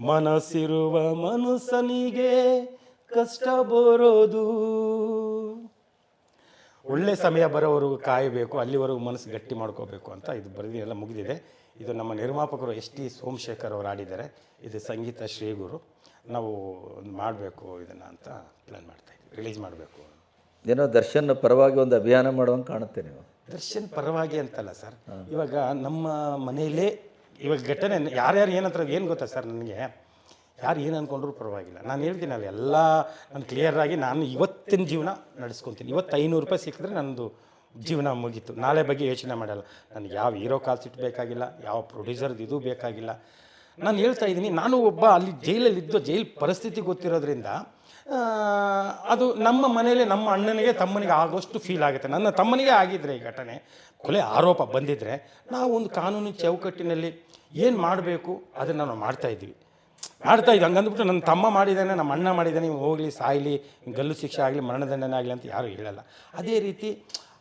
ಮನಸ್ಸಿರುವ ಮನುಷ್ಯನಿಗೆ ಕಷ್ಟ ಬರೋದು. ಒಳ್ಳೆ ಸಮಯ ಬರೋವರೆಗೂ ಕಾಯಬೇಕು, ಅಲ್ಲಿವರೆಗೂ ಮನಸ್ಸು ಗಟ್ಟಿ ಮಾಡ್ಕೋಬೇಕು ಅಂತ ಇದು ಬರೆದಿ ಎಲ್ಲ ಮುಗಿದಿದೆ. ಇದು ನಮ್ಮ ನಿರ್ಮಾಪಕರು ಎಸ್ ಟಿ ಸೋಮಶೇಖರ್ ಅವರು ಆಡಿದ್ದಾರೆ ಇದು ಸಂಗೀತ ಶ್ರೀಗುರು ನಾವು ಒಂದು ಮಾಡಬೇಕು ಇದನ್ನು ಅಂತ ಪ್ಲ್ಯಾನ್ ಮಾಡ್ತಾ ಇದ್ದೀವಿ. ರಿಲೀಸ್ ಮಾಡಬೇಕು. ಏನೋ ದರ್ಶನ್ ಪರವಾಗಿ ಒಂದು ಅಭಿಯಾನ ಮಾಡುವಂಗೆ ಕಾಣುತ್ತೆ ನೀವು. ದರ್ಶನ್ ಪರವಾಗಿ ಅಂತಲ್ಲ ಸರ್. ಇವಾಗ ನಮ್ಮ ಮನೆಯಲ್ಲೇ ಇವಾಗ ಘಟನೆ ಯಾರ್ಯಾರು ಏನಂತ ಏನು ಗೊತ್ತಾ ಸರ್ ನನಗೆ? ಯಾರು ಏನು ಅಂದ್ಕೊಂಡ್ರೂ ಪರವಾಗಿಲ್ಲ. ನಾನು ಹೇಳ್ತೀನಲ್ಲ ಎಲ್ಲ ನಾನು ಕ್ಲಿಯರಾಗಿ ನಾನು ಇವತ್ತಿನ ಜೀವನ ನಡೆಸ್ಕೊತೀನಿ. ಇವತ್ತು ಐನೂರು ರೂಪಾಯಿ ಸಿಕ್ಕಿದ್ರೆ ನನ್ನದು ಜೀವನ ಮುಗೀತು. ನಾಳೆ ಬಗ್ಗೆ ಯೋಚನೆ ಮಾಡಲ್ಲ. ನನಗೆ ಯಾವ ಹೀರೋ ಕಾಲ್ಸಿಟ್ ಬೇಕಾಗಿಲ್ಲ, ಯಾವ ಪ್ರೊಡ್ಯೂಸರ್ದು ಇದು ಬೇಕಾಗಿಲ್ಲ. ನಾನು ಹೇಳ್ತಾ ಇದ್ದೀನಿ, ನಾನು ಒಬ್ಬ ಅಲ್ಲಿ ಜೈಲಲ್ಲಿದ್ದು, ಜೈಲ್ ಪರಿಸ್ಥಿತಿ ಗೊತ್ತಿರೋದ್ರಿಂದ ಅದು ನಮ್ಮ ಮನೆಯಲ್ಲಿ ನಮ್ಮ ಅಣ್ಣನಿಗೆ ತಮ್ಮನಿಗೆ ಆಗೋಷ್ಟು ಫೀಲ್ ಆಗುತ್ತೆ. ನನ್ನ ತಮ್ಮನಿಗೆ ಆಗಿದ್ರೆ ಈ ಘಟನೆ, ಕೊಲೆ ಆರೋಪ ಬಂದಿದ್ದರೆ ನಾವು ಒಂದು ಕಾನೂನು ಚೌಕಟ್ಟಿನಲ್ಲಿ ಏನು ಮಾಡಬೇಕು ಅದನ್ನು ನಾವು ಮಾಡ್ತಾ ಇದ್ವಿ. ಮಾಡ್ತಾ ಇದ್ವಿ. ಹಂಗಂದ್ಬಿಟ್ಟು ನನ್ನ ತಮ್ಮ ಮಾಡಿದ್ದಾನೆ, ನಮ್ಮ ಅಣ್ಣ ಮಾಡಿದ್ದಾನೆ ಹೋಗಲಿ, ಸಾಯಲಿ ಗಲ್ಲು ಶಿಕ್ಷೆ ಆಗಲಿ, ಮರಣದಂಡನೆ ಆಗಲಿ ಅಂತ ಯಾರೂ ಹೇಳಲ್ಲ. ಅದೇ ರೀತಿ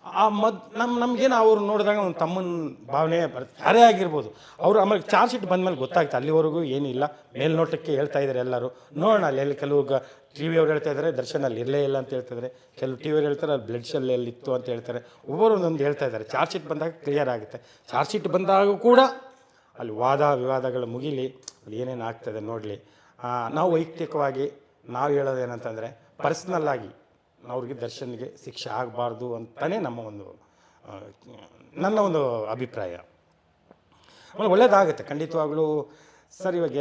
ಆ ಮದ್ ನಮ್ಮ ನಮಗೇನು ಅವ್ರು ನೋಡಿದಾಗ ಒಂದು ತಮ್ಮನ ಭಾವನೆ ಬರುತ್ತೆ. ಯಾರೇ ಆಗಿರ್ಬೋದು. ಅವರು ಆಮೇಲೆ ಚಾರ್ಜ್ ಶೀಟ್ ಬಂದಮೇಲೆ ಗೊತ್ತಾಗ್ತದೆ ಅಲ್ಲಿವರೆಗೂ ಏನಿಲ್ಲ. ಮೇಲ್ನೋಟಕ್ಕೆ ಹೇಳ್ತಾ ಇದ್ದಾರೆ ಎಲ್ಲರೂ. ನೋಡೋಣ ಅಲ್ಲಿ ಎಲ್ಲಿ ಕೆಲವು ಟಿ ವಿ ಅವ್ರು ಹೇಳ್ತಾ ಇದ್ದಾರೆ ದರ್ಶನ ಅಲ್ಲಿ ಇರಲೇ ಇಲ್ಲ ಅಂತ ಹೇಳ್ತಿದ್ದಾರೆ ಕೆಲವು ಟಿ ವಿಯವ್ರು ಹೇಳ್ತಾರೆ, ಅಲ್ಲಿ ಬ್ಲಡ್ ಶೆಲ್ ಎಲ್ಲಿತ್ತು ಅಂತ ಹೇಳ್ತಾರೆ. ಒಬ್ಬರು ಒಂದೊಂದು ಹೇಳ್ತಾ ಇದ್ದಾರೆ ಚಾರ್ಜ್ ಶೀಟ್ ಬಂದಾಗ ಕ್ಲಿಯರ್ ಆಗುತ್ತೆ. ಚಾರ್ಜ್ ಶೀಟ್ ಬಂದಾಗ ಕೂಡ ಅಲ್ಲಿ ವಾದ ವಿವಾದಗಳು ಮುಗಿಲಿ. ಅಲ್ಲಿ ಏನೇನು ಆಗ್ತದೆ ನೋಡಲಿ. ನಾವು ವೈಯಕ್ತಿಕವಾಗಿ ನಾವು ಹೇಳೋದೇನಂತಂದರೆ ಪರ್ಸ್ನಲ್ ಆಗಿ ಅವ್ರಿಗೆ ದರ್ಶನ್ಗೆ ಶಿಕ್ಷೆ ಆಗಬಾರ್ದು ಅಂತಲೇ ನಮ್ಮ ಒಂದು ನನ್ನ ಒಂದು ಅಭಿಪ್ರಾಯ. ಆಮೇಲೆ ಒಳ್ಳೇದಾಗುತ್ತೆ ಖಂಡಿತವಾಗ್ಲೂ. ಸರ್ ಇವಾಗ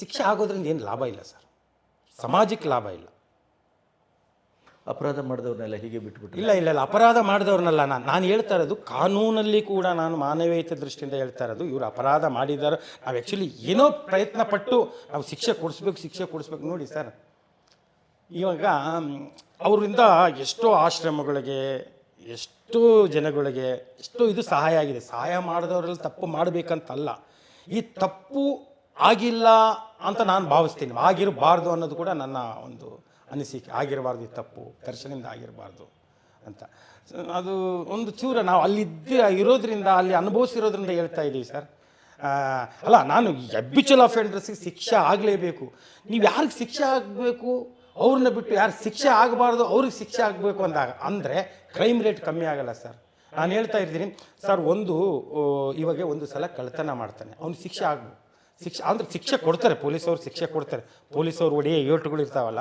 ಶಿಕ್ಷೆ ಆಗೋದ್ರಿಂದ ಏನು ಲಾಭ ಇಲ್ಲ ಸರ್? ಸಮಾಜಕ್ಕೆ ಲಾಭ ಇಲ್ಲ. ಅಪರಾಧ ಮಾಡಿದವ್ರನ್ನೆಲ್ಲ ಹೀಗೆ ಬಿಟ್ಬಿಟ್ಟು ಇಲ್ಲ ಇಲ್ಲ ಇಲ್ಲ. ಅಪರಾಧ ಮಾಡಿದವ್ರನ್ನಲ್ಲ ನಾನು ನಾನು ಹೇಳ್ತಾ ಇರೋದು ಕಾನೂನಲ್ಲಿ ಕೂಡ ನಾನು ಮಾನವೀಯತೆ ದೃಷ್ಟಿಯಿಂದ ಹೇಳ್ತಾ ಇರೋದು ಇವರು ಅಪರಾಧ ಮಾಡಿದ್ದಾರೆ. ನಾವು ಆ್ಯಕ್ಚುಲಿ ಏನೋ ಪ್ರಯತ್ನ ಪಟ್ಟು ನಾವು ಶಿಕ್ಷೆ ಕೊಡಿಸ್ಬೇಕು ಶಿಕ್ಷೆ ಕೊಡಿಸ್ಬೇಕು. ನೋಡಿ ಸರ್ ಇವಾಗ ಅವರಿಂದ ಎಷ್ಟೋ ಆಶ್ರಮಗಳಿಗೆ, ಎಷ್ಟೋ ಜನಗಳಿಗೆ, ಎಷ್ಟೋ ಇದು ಸಹಾಯ ಆಗಿದೆ. ಸಹಾಯ ಮಾಡಿದವರಲ್ಲಿ ತಪ್ಪು ಮಾಡಬೇಕಂತಲ್ಲ. ಈ ತಪ್ಪು ಆಗಿಲ್ಲ ಅಂತ ನಾನು ಭಾವಿಸ್ತೀನಿ. ಆಗಿರಬಾರ್ದು ಅನ್ನೋದು ಕೂಡ ನನ್ನ ಒಂದು ಅನಿಸಿಕೆ. ಆಗಿರಬಾರ್ದು ಈ ತಪ್ಪು. ದರ್ಶನದಿಂದ ಆಗಿರಬಾರ್ದು ಅಂತ. ಅದು ಒಂದು ಚೂರ ನಾವು ಅಲ್ಲಿದ್ದ ಇರೋದ್ರಿಂದ, ಅಲ್ಲಿ ಅನುಭವಿಸಿರೋದ್ರಿಂದ ಹೇಳ್ತಾ ಇದ್ದೀವಿ ಸರ್. ಅಲ್ಲ, ನಾನು ಎಬ್ಬಿಚುಲ್ ಅಫೆಂಡರ್ಸಿಗೆ ಶಿಕ್ಷೆ ಆಗಲೇಬೇಕು. ನೀವು ಯಾರಿಗೆ ಶಿಕ್ಷೆ ಆಗಬೇಕು? ಅವ್ರನ್ನ ಬಿಟ್ಟು ಯಾರು ಶಿಕ್ಷೆ ಆಗಬಾರ್ದು ಅವ್ರಿಗೆ ಶಿಕ್ಷೆ ಆಗಬೇಕು ಅಂದಾಗ ಅಂದರೆ ಕ್ರೈಮ್ ರೇಟ್ ಕಮ್ಮಿ ಆಗಲ್ಲ ಸರ್ ನಾನು ಹೇಳ್ತಾ ಇದ್ದೀನಿ ಸರ್ ಒಂದು ಇವಾಗ ಒಂದು ಸಲ ಕಳ್ತನ ಮಾಡ್ತಾನೆ ಅವ್ನಿಗೆ ಶಿಕ್ಷೆ ಆಗ್ಬೋದು ಶಿಕ್ಷೆ ಅಂದರೆ ಶಿಕ್ಷೆ ಕೊಡ್ತಾರೆ ಪೊಲೀಸವ್ರು ಶಿಕ್ಷೆ ಕೊಡ್ತಾರೆ. ಪೊಲೀಸವ್ರು ಒಡೆಯ ಏಟುಗಳು ಇರ್ತಾವಲ್ಲ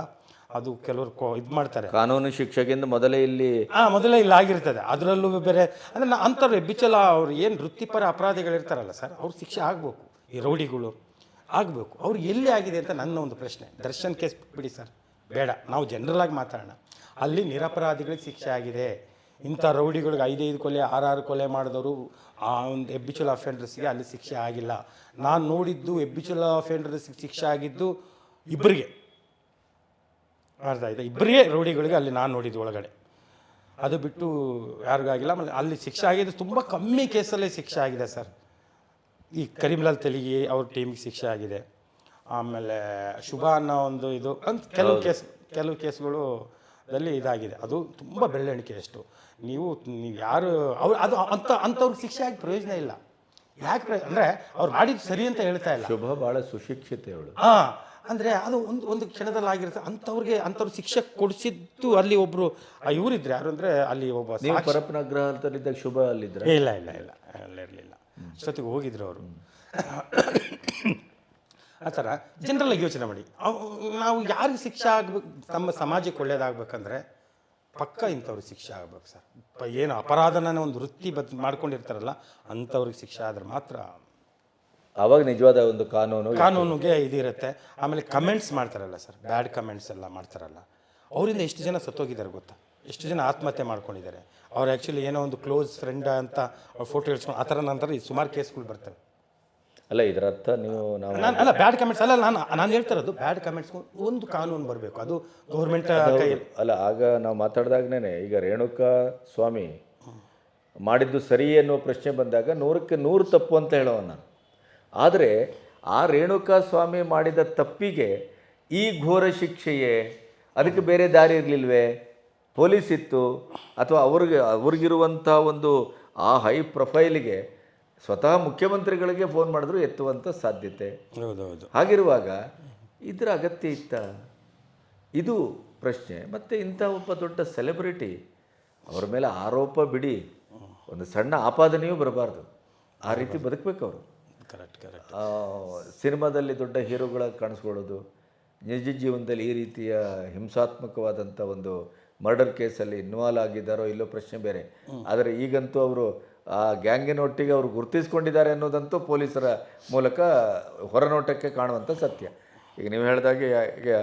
ಅದು ಕೆಲವರು ಕೊ ಇದು ಮಾಡ್ತಾರೆ. ಕಾನೂನು ಶಿಕ್ಷೆಗಿಂತ ಮೊದಲೇ ಇಲ್ಲಿ ಹಾಂ ಮೊದಲೇ ಇಲ್ಲಿ ಆಗಿರ್ತದೆ ಅದರಲ್ಲೂ ಬೇರೆ ಅಂದರೆ ನಾ ಅಂಥವ್ರು ಬಿಚ್ಚಲ ಅವ್ರು ಏನು ವೃತ್ತಿಪರ ಅಪರಾಧಿಗಳಿರ್ತಾರಲ್ಲ ಸರ್ ಅವ್ರು ಶಿಕ್ಷೆ ಆಗಬೇಕು ಈ ರೌಡಿಗಳು ಆಗಬೇಕು. ಅವ್ರು ಎಲ್ಲಿ ಆಗಿದೆ ಅಂತ ನನ್ನ ಒಂದು ಪ್ರಶ್ನೆ ದರ್ಶನ್ ಕೇಸ್ ಬಿಡಿ ಸರ್ ಬೇಡ, ನಾವು ಜನರಲಾಗಿ ಮಾತಾಡೋಣ. ಅಲ್ಲಿ ನಿರಪರಾಧಿಗಳಿಗೆ ಶಿಕ್ಷೆ ಆಗಿದೆ. ಇಂಥ ರೌಡಿಗಳಿಗೆ ಐದೈದು ಕೊಲೆ, ಆರಾರು ಕೊಲೆ ಮಾಡಿದವರು, ಆ ಒಂದು ಎಬ್ಬಿಚುಲ ಅಫೆಂಡರ್ಸ್ಗೆ ಅಲ್ಲಿ ಶಿಕ್ಷೆ ಆಗಿಲ್ಲ. ನಾನು ನೋಡಿದ್ದು ಎಬ್ಬಿಚುಲ ಅಫೆಂಡರ್ಸ್ಗೆ ಶಿಕ್ಷೆ ಆಗಿದ್ದು ಇಬ್ಬರಿಗೆ ಅರ್ಥ ಆಯ್ತಾ? ಇಬ್ಬರಿಗೆ ರೌಡಿಗಳಿಗೆ ಅಲ್ಲಿ ನಾನು ನೋಡಿದ್ದು ಒಳಗಡೆ. ಅದು ಬಿಟ್ಟು ಯಾರಿಗಾಗಿಲ್ಲ ಆಮೇಲೆ ಅಲ್ಲಿ ಶಿಕ್ಷೆ ಆಗಿದ್ದು ತುಂಬ ಕಮ್ಮಿ ಕೇಸಲ್ಲೇ ಶಿಕ್ಷೆ ಆಗಿದೆ ಸರ್. ಈ ಕರಿಮಲಾಲ್ ತೆಲಿಗಿ ಅವ್ರ ಟೀಮಿಗೆ ಶಿಕ್ಷೆ ಆಗಿದೆ. ಆಮೇಲೆ ಶುಭ ಅನ್ನೋ ಒಂದು ಇದು ಅಂತ ಕೆಲವು ಕೇಸ್ ಕೆಲವು ಕೇಸ್ಗಳು ಅಲ್ಲಿ ಇದಾಗಿದೆ. ಅದು ತುಂಬ ಬೆರಳೆಣಿಕೆ ಅಷ್ಟು. ನೀವು ನೀವು ಯಾರು ಅವ್ರು ಅದು ಅಂತ ಅಂಥವ್ರಿಗೆ ಶಿಕ್ಷೆ ಆಗಿ ಪ್ರಯೋಜನ ಇಲ್ಲ. ಯಾಕೆ ಅಂದರೆ ಅವ್ರು ಮಾಡಿದ್ದು ಸರಿ ಅಂತ ಹೇಳ್ತಾ ಇಲ್ಲ. ಶುಭ ಭಾಳ ಸುಶಿಕ್ಷಿತ ಅವಳು. ಹಾಂ ಅಂದ್ರೆ ಅದು ಒಂದು ಒಂದು ಕ್ಷಣದಲ್ಲಿ ಆಗಿರುತ್ತೆ. ಅಂಥವ್ರಿಗೆ ಅಂಥವ್ರು ಶಿಕ್ಷೆ ಕೊಡಿಸಿದ್ದು ಅಲ್ಲಿ ಒಬ್ಬರು ಇವರಿದ್ರೆ ಯಾರು ಅಂದರೆ ಅಲ್ಲಿ ಒಬ್ಬ ಪರಪ್ಪನ ಗ್ರಹದಲ್ಲಿದ್ದಾಗ ಶುಭ ಅಲ್ಲಿದ್ದರೆ ಇಲ್ಲ ಇಲ್ಲ ಇಲ್ಲ ಅಲ್ಲಿರಲಿಲ್ಲ. ಅಷ್ಟೊತ್ತಿಗೆ ಹೋಗಿದ್ರು ಅವರು. ಆ ಥರ ಜನರಲ್ಲಾಗಿ ಯೋಚನೆ ಮಾಡಿ. ನಾವು ಯಾರಿಗೆ ಶಿಕ್ಷೆ ಆಗ್ಬೇಕು ತಮ್ಮ ಸಮಾಜಕ್ಕೆ ಒಳ್ಳೇದಾಗಬೇಕಂದ್ರೆ ಪಕ್ಕ ಇಂಥವ್ರಿಗೆ ಶಿಕ್ಷೆ ಆಗ್ಬೇಕು ಸರ್. ಪ- ಏನು ಅಪರಾಧನ ಒಂದು ವೃತ್ತಿ ಬದ್ ಮಾಡ್ಕೊಂಡಿರ್ತಾರಲ್ಲ ಅಂಥವ್ರಿಗೆ ಶಿಕ್ಷೆ ಆದ್ರೆ ಮಾತ್ರ ಅವಾಗ ನಿಜವಾದ ಒಂದು ಕಾನೂನು ಕಾನೂನಿಗೆ ಇದಿರುತ್ತೆ ಆಮೇಲೆ ಕಮೆಂಟ್ಸ್ ಮಾಡ್ತಾರಲ್ಲ ಸರ್ ಬ್ಯಾಡ್ ಕಮೆಂಟ್ಸ್ ಎಲ್ಲ ಮಾಡ್ತಾರಲ್ಲ. ಅವರಿಂದ ಎಷ್ಟು ಜನ ಸತ್ತೋಗಿದ್ದಾರೆ ಗೊತ್ತಾ? ಎಷ್ಟು ಜನ ಆತ್ಮಹತ್ಯೆ ಮಾಡ್ಕೊಂಡಿದ್ದಾರೆ? ಅವ್ರು ಆ್ಯಕ್ಚುಲಿ ಏನೋ ಒಂದು ಕ್ಲೋಸ್ ಫ್ರೆಂಡ್ ಅಂತ ಫೋಟೋ ಇಡ್ಸ್ಕೊಂಡು ಆ ಥರ ನಂತರ ಈ ಸುಮಾರು ಕೇಸ್ಗಳು ಬರ್ತವೆ. ಅಲ್ಲ ಇದರ ಅರ್ಥ ನೀವು ನಾವು ನಾನು ಅಲ್ಲ ಬ್ಯಾಡ್ ಕಮೆಂಟ್ಸ್ ಅಲ್ಲ ನಾನು ನಾನು ಹೇಳ್ತಾ ಇರೋದು ಬ್ಯಾಡ್ ಕಮೆಂಟ್ಸ್ ಒಂದು ಕಾನೂನು ಬರಬೇಕು. ಅದು ಗೌರ್ಮೆಂಟ್ ಅಲ್ಲ ಆಗ ನಾವು ಮಾತಾಡಿದಾಗನೇ ಈಗ ರೇಣುಕಾ ಸ್ವಾಮಿ ಮಾಡಿದ್ದು ಸರಿ ಅನ್ನೋ ಪ್ರಶ್ನೆ ಬಂದಾಗ ನೂರಕ್ಕೆ ನೂರು ತಪ್ಪು ಅಂತ ಹೇಳೋ ನಾನು. ಆದರೆ ಆ ರೇಣುಕಾ ಸ್ವಾಮಿ ಮಾಡಿದ ತಪ್ಪಿಗೆ ಈ ಘೋರ ಶಿಕ್ಷೆಯೇ? ಅದಕ್ಕೆ ಬೇರೆ ದಾರಿ ಇರಲಿಲ್ವೇ? ಪೊಲೀಸ್ ಇತ್ತು ಅಥವಾ ಅವ್ರಿಗೆ ಅವ್ರಿಗಿರುವಂಥ ಒಂದು ಆ ಹೈ ಪ್ರೊಫೈಲಿಗೆ ಸ್ವತಃ ಮುಖ್ಯಮಂತ್ರಿಗಳಿಗೆ ಫೋನ್ ಮಾಡಿದ್ರು ಎತ್ತುವಂಥ ಸಾಧ್ಯತೆ. ಹೌದೌದು. ಹಾಗಿರುವಾಗ ಇದರ ಅಗತ್ಯ ಇತ್ತ? ಇದು ಪ್ರಶ್ನೆ. ಮತ್ತು ಇಂಥ ಒಬ್ಬ ದೊಡ್ಡ ಸೆಲೆಬ್ರಿಟಿ ಅವರ ಮೇಲೆ ಆರೋಪ ಬಿಡಿ. ಒಂದು ಸಣ್ಣ ಆಪಾದನೆಯೂ ಬರಬಾರ್ದು. ಆ ರೀತಿ ಬದುಕಬೇಕು ಅವರು. ಕರೆಕ್ಟ್ ಕರೆಕ್ಟ್ ಸಿನಿಮಾದಲ್ಲಿ ದೊಡ್ಡ ಹೀರೋಗಳ ಕಾಣಿಸ್ಕೊಳ್ಳೋದು ನಿಜ ಜೀವನದಲ್ಲಿ ಈ ರೀತಿಯ ಹಿಂಸಾತ್ಮಕವಾದಂಥ ಒಂದು ಮರ್ಡರ್ ಕೇಸಲ್ಲಿ ಇನ್ವಾಲ್ವ್ ಆಗಿದ್ದಾರೋ ಇಲ್ಲೋ ಪ್ರಶ್ನೆ ಬೇರೆ. ಆದರೆ ಈಗಂತೂ ಅವರು ಆ ಗ್ಯಾಂಗಿನೊಟ್ಟಿಗೆ ಅವರು ಗುರುತಿಸ್ಕೊಂಡಿದ್ದಾರೆ ಅನ್ನೋದಂತೂ ಪೊಲೀಸರ ಮೂಲಕ ಹೊರನೋಟಕ್ಕೆ ಕಾಣುವಂಥ ಸತ್ಯ. ಈಗ ನೀವು ಹೇಳಿದಾಗೆ ಈಗ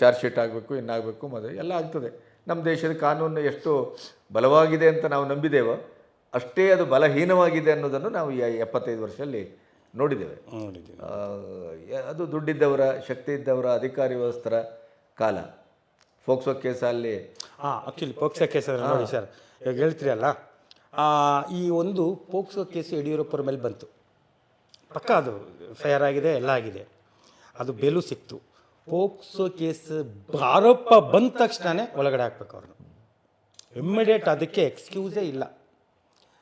ಚಾರ್ಜ್ ಶೀಟ್ ಆಗಬೇಕು ಇನ್ನಾಗಬೇಕು ಮದುವೆ ಎಲ್ಲ ಆಗ್ತದೆ. ನಮ್ಮ ದೇಶದ ಕಾನೂನು ಎಷ್ಟು ಬಲವಾಗಿದೆ ಅಂತ ನಾವು ನಂಬಿದ್ದೇವೋ ಅಷ್ಟೇ ಅದು ಬಲಹೀನವಾಗಿದೆ ಅನ್ನೋದನ್ನು ನಾವು ಈ ಎಪ್ಪತ್ತೈದು ವರ್ಷದಲ್ಲಿ ನೋಡಿದ್ದೇವೆ. ಅದು ದುಡ್ಡಿದ್ದವರ ಶಕ್ತಿ ಇದ್ದವರ ಅಧಿಕಾರಿ ವ್ಯವಸ್ಥರ ಕಾಲ. ಫೋಕ್ಸೋ ಕೇಸಲ್ಲಿ ಹಾಂ ಆ್ಯಕ್ಚುಲಿ ಫೋಕ್ಸೋ ಕೇಸಲ್ಲಿ ನೋಡಿ ಸರ್ ಈಗ ಹೇಳ್ತೀರಲ್ಲ ಈ ಒಂದು ಪೋಕ್ಸೋ ಕೇಸ್ ಯಡಿಯೂರಪ್ಪರ ಮೇಲೆ ಬಂತು. ಪಕ್ಕ ಅದು ಫೈರ್ ಆಗಿದೆ ಎಲ್ಲ ಆಗಿದೆ. ಅದು ಬೆಲು ಸಿಕ್ತು. ಪೋಕ್ಸೋ ಕೇಸ್ ಆರೋಪ ಬಂದ ತಕ್ಷಣವೇ ಒಳಗಡೆ ಹಾಕ್ಬೇಕು ಅವ್ರನ್ನ. ಇಮ್ಮಿಡಿಯೇಟ್ ಅದಕ್ಕೆ ಎಕ್ಸ್ಕ್ಯೂಸೇ ಇಲ್ಲ.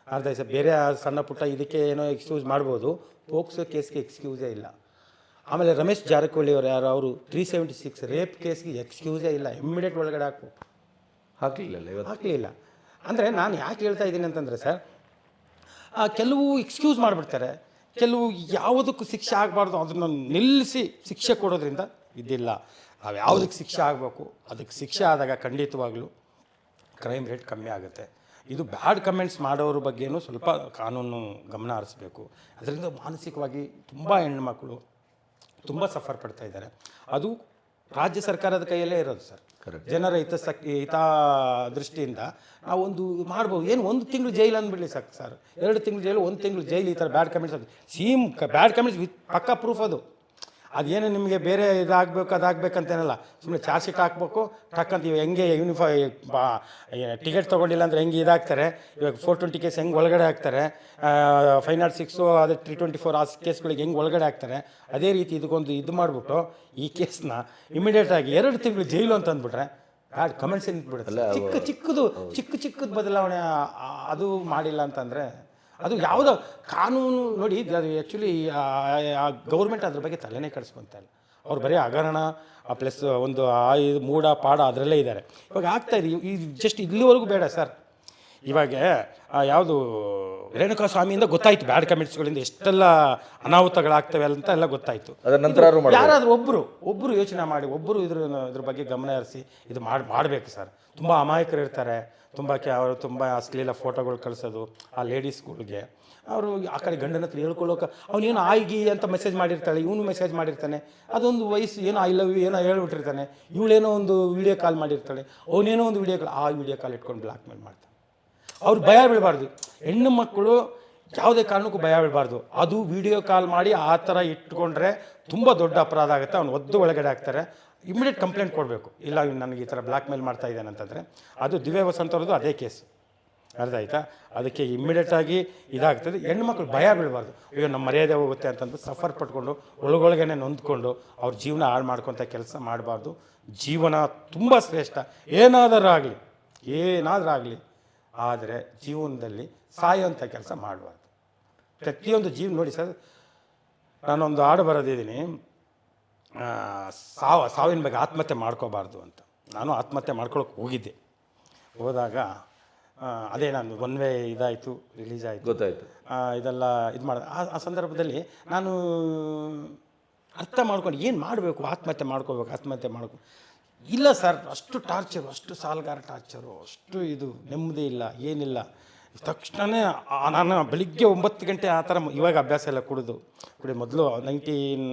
ಅರ್ಧ ಸರ್ ಬೇರೆ ಸಣ್ಣ ಪುಟ್ಟ ಇದಕ್ಕೆ ಏನೋ ಎಕ್ಸ್ಕ್ಯೂಸ್ ಮಾಡ್ಬೋದು. ಪೋಕ್ಸೋ ಕೇಸ್ಗೆ ಎಕ್ಸ್ಕ್ಯೂಸೇ ಇಲ್ಲ. ಆಮೇಲೆ ರಮೇಶ್ ಜಾರಕಿಹೊಳಿ ಅವರು ಯಾರು ಅವರು ತ್ರೀ ಸೆವೆಂಟಿ ಸಿಕ್ಸ್ ರೇಪ್ ಕೇಸ್ಗೆ ಎಕ್ಸ್ಕ್ಯೂಸೇ ಇಲ್ಲ. ಇಮ್ಮಿಡಿಯೇಟ್ ಒಳಗಡೆ ಹಾಕು ಹಾಕಲಿಲ್ಲ ಇವತ್ತು? ಹಾಕಲಿಲ್ಲ. ಅಂದರೆ ನಾನು ಯಾಕೆ ಹೇಳ್ತಾ ಇದ್ದೀನಿ ಅಂತಂದರೆ ಸರ್ ಕೆಲವು ಎಕ್ಸ್ಕ್ಯೂಸ್ ಮಾಡಿಬಿಡ್ತಾರೆ. ಕೆಲವು ಯಾವುದಕ್ಕೂ ಶಿಕ್ಷೆ ಆಗಬಾರ್ದು, ಅದನ್ನು ನಿಲ್ಲಿಸಿ ಶಿಕ್ಷೆ ಕೊಡೋದ್ರಿಂದ ಇದಿಲ್ಲ. ನಾವು ಯಾವುದಕ್ಕೆ ಶಿಕ್ಷೆ ಆಗಬೇಕು, ಅದಕ್ಕೆ ಶಿಕ್ಷೆ ಆದಾಗ ಖಂಡಿತವಾಗ್ಲೂ ಕ್ರೈಮ್ ರೇಟ್ ಕಮ್ಮಿ ಆಗುತ್ತೆ. ಇದು ಬ್ಯಾಡ್ ಕಮೆಂಟ್ಸ್ ಮಾಡೋರ ಬಗ್ಗೆನೂ ಸ್ವಲ್ಪ ಕಾನೂನು ಗಮನ ಹರಿಸ್ಬೇಕು. ಅದರಿಂದ ಮಾನಸಿಕವಾಗಿ ತುಂಬ ಹೆಣ್ಮಕ್ಳು ತುಂಬ ಸಫರ್ ಪಡ್ತಾ ಇದ್ದಾರೆ. ಅದು ರಾಜ್ಯ ಸರ್ಕಾರದ ಕೈಯಲ್ಲೇ ಇರೋದು ಸರ್. ಜನರ ಹಿತಾಸಕ್ತಿ ಹಿತ ದೃಷ್ಟಿಯಿಂದ ನಾವು ಒಂದು ಮಾಡ್ಬೋದು. ಏನು ಒಂದು ತಿಂಗಳು ಜೈಲು ಅಂದ್ಬಿಡಲಿ ಸಾಕು ಸರ್. ಎರಡು ತಿಂಗಳು ಜೈಲು ಒಂದು ತಿಂಗಳು ಜೈಲು ಈ ಥರ ಬ್ಯಾಡ್ ಕಮೆಂಟ್ಸ್ ಅದು. ಸೀಮ್ ಬ್ಯಾಡ್ ಕಮೆಂಟ್ಸ್ ವಿತ್ ಪಕ್ಕ ಪ್ರೂಫ್ ಅದು. ಅದೇನು ನಿಮಗೆ ಬೇರೆ ಇದಾಗಬೇಕು ಅದಾಗಬೇಕಂತೇನಲ್ಲ. ಸುಮ್ಮನೆ ಚಾರ್ಜ್ ಶೀಟ್ ಹಾಕ್ಬೇಕು ಟಕ್ಕಂತ ಇವಾಗ ಹೆಂಗೆ ಯೂನಿಫಾ ಟಿಕೆಟ್ ತೊಗೊಂಡಿಲ್ಲ ಅಂದರೆ ಹೆಂಗೆ ಇದಾಗ್ತಾರೆ? ಇವಾಗ ಫೋರ್ ಟ್ವೆಂಟಿ ಕೇಸ್ ಹೆಂಗೆ ಒಳಗಡೆ ಹಾಕ್ತಾರೆ? ಫೈವ್ ನಾಟ್ ಸಿಕ್ಸು ಅದೇ ತ್ರೀ ಟ್ವೆಂಟಿ ಫೋರ್ ಆ ಕೇಸ್ಗಳಿಗೆ ಹೆಂಗೆ ಒಳಗಡೆ ಹಾಕ್ತಾರೆ? ಅದೇ ರೀತಿ ಇದಕ್ಕೊಂದು ಇದು ಮಾಡಿಬಿಟ್ಟು ಈ ಕೇಸ್ನ ಇಮಿಡಿಯೇಟಾಗಿ ಎರಡು ತಿಂಗಳು ಜೈಲು ಅಂತ ಅಂದ್ಬಿಟ್ರೆ ಬ್ಯಾಡ್ ಕಮೆಂಟ್ಸ್ ಬಿಡುತ್ತಲ್ಲ ಚಿಕ್ಕ ಚಿಕ್ಕದು ಚಿಕ್ಕ ಚಿಕ್ಕದು ಬದಲಾವಣೆ ಅದು ಮಾಡಿಲ್ಲ ಅಂತಂದರೆ? ಅದು ಯಾವುದೋ ಕಾನೂನು ನೋಡಿ, ಅದು ಆ್ಯಕ್ಚುಲಿ ಗೌರ್ಮೆಂಟ್ ಅದ್ರ ಬಗ್ಗೆ ತಲೆನೇ ಕೆಡಿಸ್ಕೊಂತ ಇಲ್ಲ. ಅವ್ರು ಬರೀ ಹಗರಣ ಪ್ಲಸ್ ಒಂದು ಆ ಮೂಡ ಪಾಡ ಅದರಲ್ಲೇ ಇದ್ದಾರೆ. ಇವಾಗ ಆಗ್ತಾ ಇದೆ, ಈ ಜಸ್ಟ್ ಇಲ್ಲಿವರೆಗೂ ಬೇಡ ಸರ್. ಇವಾಗ ಆ ಯಾವುದು ರೇಣುಕಾ ಸ್ವಾಮಿಯಿಂದ ಗೊತ್ತಾಯ್ತು ಬ್ಯಾಡ್ ಕಮೆಂಟ್ಸ್ಗಳಿಂದ ಎಷ್ಟೆಲ್ಲ ಅನಾಹುತಗಳಾಗ್ತವೆ ಅಂತ ಎಲ್ಲ ಗೊತ್ತಾಯ್ತು? ಯಾರಾದರೂ ಒಬ್ಬರು ಒಬ್ಬರು ಯೋಚನೆ ಮಾಡಿ ಒಬ್ಬರು ಇದ್ರ ಇದ್ರ ಬಗ್ಗೆ ಗಮನ ಹರಿಸಿ ಇದು ಮಾಡಿ ಮಾಡಬೇಕು ಸರ್. ತುಂಬ ಅಮಾಯಕರು ಇರ್ತಾರೆ. ತುಂಬ ಕೆ ಅವರು ತುಂಬ ಅಶ್ಲೀಲ ಫೋಟೋಗಳು ಕಳಿಸೋದು ಆ ಲೇಡೀಸ್ಗಳಿಗೆ. ಅವರು ಆ ಕಡೆ ಗಂಡನ ಹತ್ರ ಹೇಳ್ಕೊಳ್ಳೋಕೆ ಅವನೇನು ಆಯ್ಗಿ ಅಂತ ಮೆಸೇಜ್ ಮಾಡಿರ್ತಾಳೆ ಇವನು ಮೆಸೇಜ್ ಮಾಡಿರ್ತಾನೆ. ಅದೊಂದು ವಯಸ್ಸು ಏನೋ ಐ ಲವ್ ಯು ಏನೋ ಹೇಳ್ಬಿಟ್ಟಿರ್ತಾನೆ. ಇವಳೇನೋ ಒಂದು ವಿಡಿಯೋ ಕಾಲ್ ಮಾಡಿರ್ತಾಳೆ. ಅವನೇನೋ ಒಂದು ವಿಡಿಯೋ ಕಾಲ್ ಆ ವಿಡಿಯೋ ಕಾಲ್ ಇಟ್ಕೊಂಡು ಬ್ಲಾಕ್ ಮೇಲ್ ಮಾಡ್ತಾನೆ ಅವ್ರು ಭಯ ಬೀಳಬಾರ್ದು. ಹೆಣ್ಣು ಮಕ್ಕಳು ಯಾವುದೇ ಕಾರಣಕ್ಕೂ ಭಯ ಬೀಳಬಾರ್ದು. ಅದು ವಿಡಿಯೋ ಕಾಲ್ ಮಾಡಿ ಆ ಥರ ಇಟ್ಕೊಂಡ್ರೆ ತುಂಬ ದೊಡ್ಡ ಅಪರಾಧ ಆಗುತ್ತೆ. ಅವ್ನು ಒದ್ದು ಒಳಗಡೆ ಹಾಕ್ತಾರೆ. ಇಮಿಡಿಯೇಟ್ ಕಂಪ್ಲೇಂಟ್ ಕೊಡಬೇಕು. ಇಲ್ಲ ನನಗೆ ಈ ಥರ ಬ್ಲ್ಯಾಕ್ ಮೇಲ್ ಮಾಡ್ತಾ ಇದ್ದಾನೆ ಅಂತಂದರೆ. ಅದು ದಿವ್ಯ ವಸಂತ ಅದೇ ಕೇಸ್ ಅರ್ಥ ಆಯ್ತಾ? ಅದಕ್ಕೆ ಇಮ್ಮಿಡಿಯೇಟಾಗಿ ಇದಾಗ್ತದೆ. ಹೆಣ್ಮಕ್ಳು ಭಯ ಬೀಳಬಾರ್ದು. ಅಯ್ಯೋ ನಮ್ಮ ಮರ್ಯಾದೆ ಹೋಗುತ್ತೆ ಅಂತಂದು ಸಫರ್ ಪಟ್ಕೊಂಡು, ಒಳಗೊಳಗೇನೆ ನೊಂದ್ಕೊಂಡು ಅವ್ರ ಜೀವನ ಹಾಳು ಮಾಡ್ಕೊತ ಕೆಲಸ ಮಾಡಬಾರ್ದು. ಜೀವನ ತುಂಬ ಶ್ರೇಷ್ಠ. ಏನಾದರೂ ಆಗಲಿ ಏನಾದರೂ ಆಗಲಿ ಆದರೆ ಜೀವನದಲ್ಲಿ ಸಾಯುವಂಥ ಕೆಲಸ ಮಾಡಬಾರ್ದು ಪ್ರತಿಯೊಂದು ಜೀವ ನೋಡಿ ಸರ್ ನಾನೊಂದು ಹಾಡು ಬರೋದಿದ್ದೀನಿ. ಸಾವ ಸಾವಿನ ಬಗ್ಗೆ ಆತ್ಮಹತ್ಯೆ ಮಾಡ್ಕೋಬಾರ್ದು ಅಂತ. ನಾನು ಆತ್ಮಹತ್ಯೆ ಮಾಡ್ಕೊಳಕ್ಕೆ ಹೋಗಿದ್ದೆ. ಹೋದಾಗ ಅದೇ ನಾನು ಒನ್ ವೇ ಇದಾಯಿತು ರಿಲೀಸ್ ಆಯಿತು. ಗೊತ್ತಾಯ್ತು. ಇದೆಲ್ಲ ಇದು ಮಾಡ ಆ ಸಂದರ್ಭದಲ್ಲಿ ನಾನು ಅರ್ಥ ಮಾಡ್ಕೊಂಡು ಏನು ಮಾಡಬೇಕು ಆತ್ಮಹತ್ಯೆ ಮಾಡ್ಕೋಬೇಕು ಆತ್ಮಹತ್ಯೆ ಮಾಡ್ಕೊ ಇಲ್ಲ ಸರ್, ಅಷ್ಟು ಟಾರ್ಚರು ಅಷ್ಟು ಸಾಲಗಾರ ಟಾರ್ಚರು ಅಷ್ಟು ಇದು ನೆಮ್ಮದಿ ಇಲ್ಲ, ಏನಿಲ್ಲ. ತಕ್ಷಣವೇ ನಾನು ಬೆಳಿಗ್ಗೆ ಒಂಬತ್ತು ಗಂಟೆ ಆ ಥರ ಇವಾಗ ಅಭ್ಯಾಸ ಎಲ್ಲ ಕುಡಿದು, ಕುಡಿ ಮೊದಲು ನೈನ್ಟೀನ್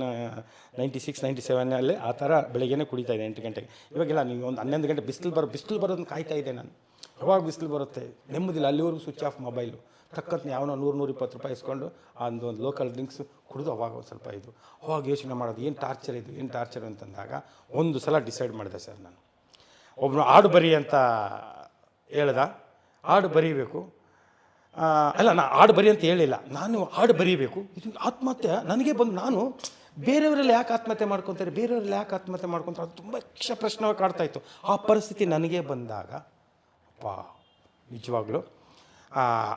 ನೈಂಟಿ ಸಿಕ್ಸ್ ನೈಂಟಿ ಸೆವೆನಲ್ಲಿ ಆ ಥರ ಬೆಳಿಗ್ಗೆನೇ ಕುಡಿತಾ ಇದ್ದೆ ಎಂಟು ಗಂಟೆಗೆ. ಇವಾಗೆಲ್ಲ ನೀವು ಒಂದು ಹನ್ನೊಂದು ಗಂಟೆ ಬಿಸಿಲು ಬರೋ, ಬಿಸಿಲು ಬರೋದನ್ನ ಕಾಯ್ತಾ ಇದ್ದೆ ನಾನು. ಯಾವಾಗ ಬಿಸಿಲು ಬರುತ್ತೆ? ನೆಮ್ಮದಿಲ್ಲ, ಅಲ್ಲಿವರೆಗೂ ಸ್ವಿಚ್ ಆಫ್ ಮೊಬೈಲು ಟಕ್ಕಂತ ಯಾವನೋ ನೂರು ನೂರ ಇಪ್ಪತ್ತು ರೂಪಾಯಿ ಇಸ್ಕೊಂಡು ಒಂದು ಒಂದು ಲೋಕಲ್ ಡ್ರಿಂಕ್ಸ್ ಕುಡಿದು ಅವಾಗ ಒಂದು ಸ್ವಲ್ಪ ಇದು. ಅವಾಗ ಯೋಚನೆ ಮಾಡೋದು, ಏನು ಟಾರ್ಚರ್ ಇದು, ಏನು ಟಾರ್ಚರ್ ಅಂತಂದಾಗ ಒಂದು ಸಲ ಡಿಸೈಡ್ ಮಾಡಿದೆ ಸರ್ ನಾನು. ಒಬ್ಬನು ಹಾಡು ಬರಿ ಅಂತ ಹೇಳ್ದ. ಹಾಡು ಬರೀಬೇಕು. ಅಲ್ಲ ನಾನು ಹಾಡು ಬರಿ ಅಂತ ಹೇಳಿಲ್ಲ. ನಾನು ಹಾಡು ಬರೀಬೇಕು. ಇದು ಆತ್ಮಹತ್ಯೆ. ನನಗೆ ಬಂದು ನಾನು ಬೇರೆಯವರಲ್ಲಿ ಯಾಕೆ ಆತ್ಮಹತ್ಯೆ ಮಾಡ್ಕೊತಾರೆ, ಬೇರೆಯವ್ರಲ್ಲಿ ಯಾಕೆ ಆತ್ಮಹತ್ಯೆ ಮಾಡ್ಕೊತಾರೆ ಅದು ತುಂಬ ಯಕ್ಷ ಪ್ರಶ್ನೆ ಕಾಡ್ತಾ ಇತ್ತು. ಆ ಪರಿಸ್ಥಿತಿ ನನಗೆ ಬಂದಾಗ, ಅಪ್ಪ, ನಿಜವಾಗ್ಲೂ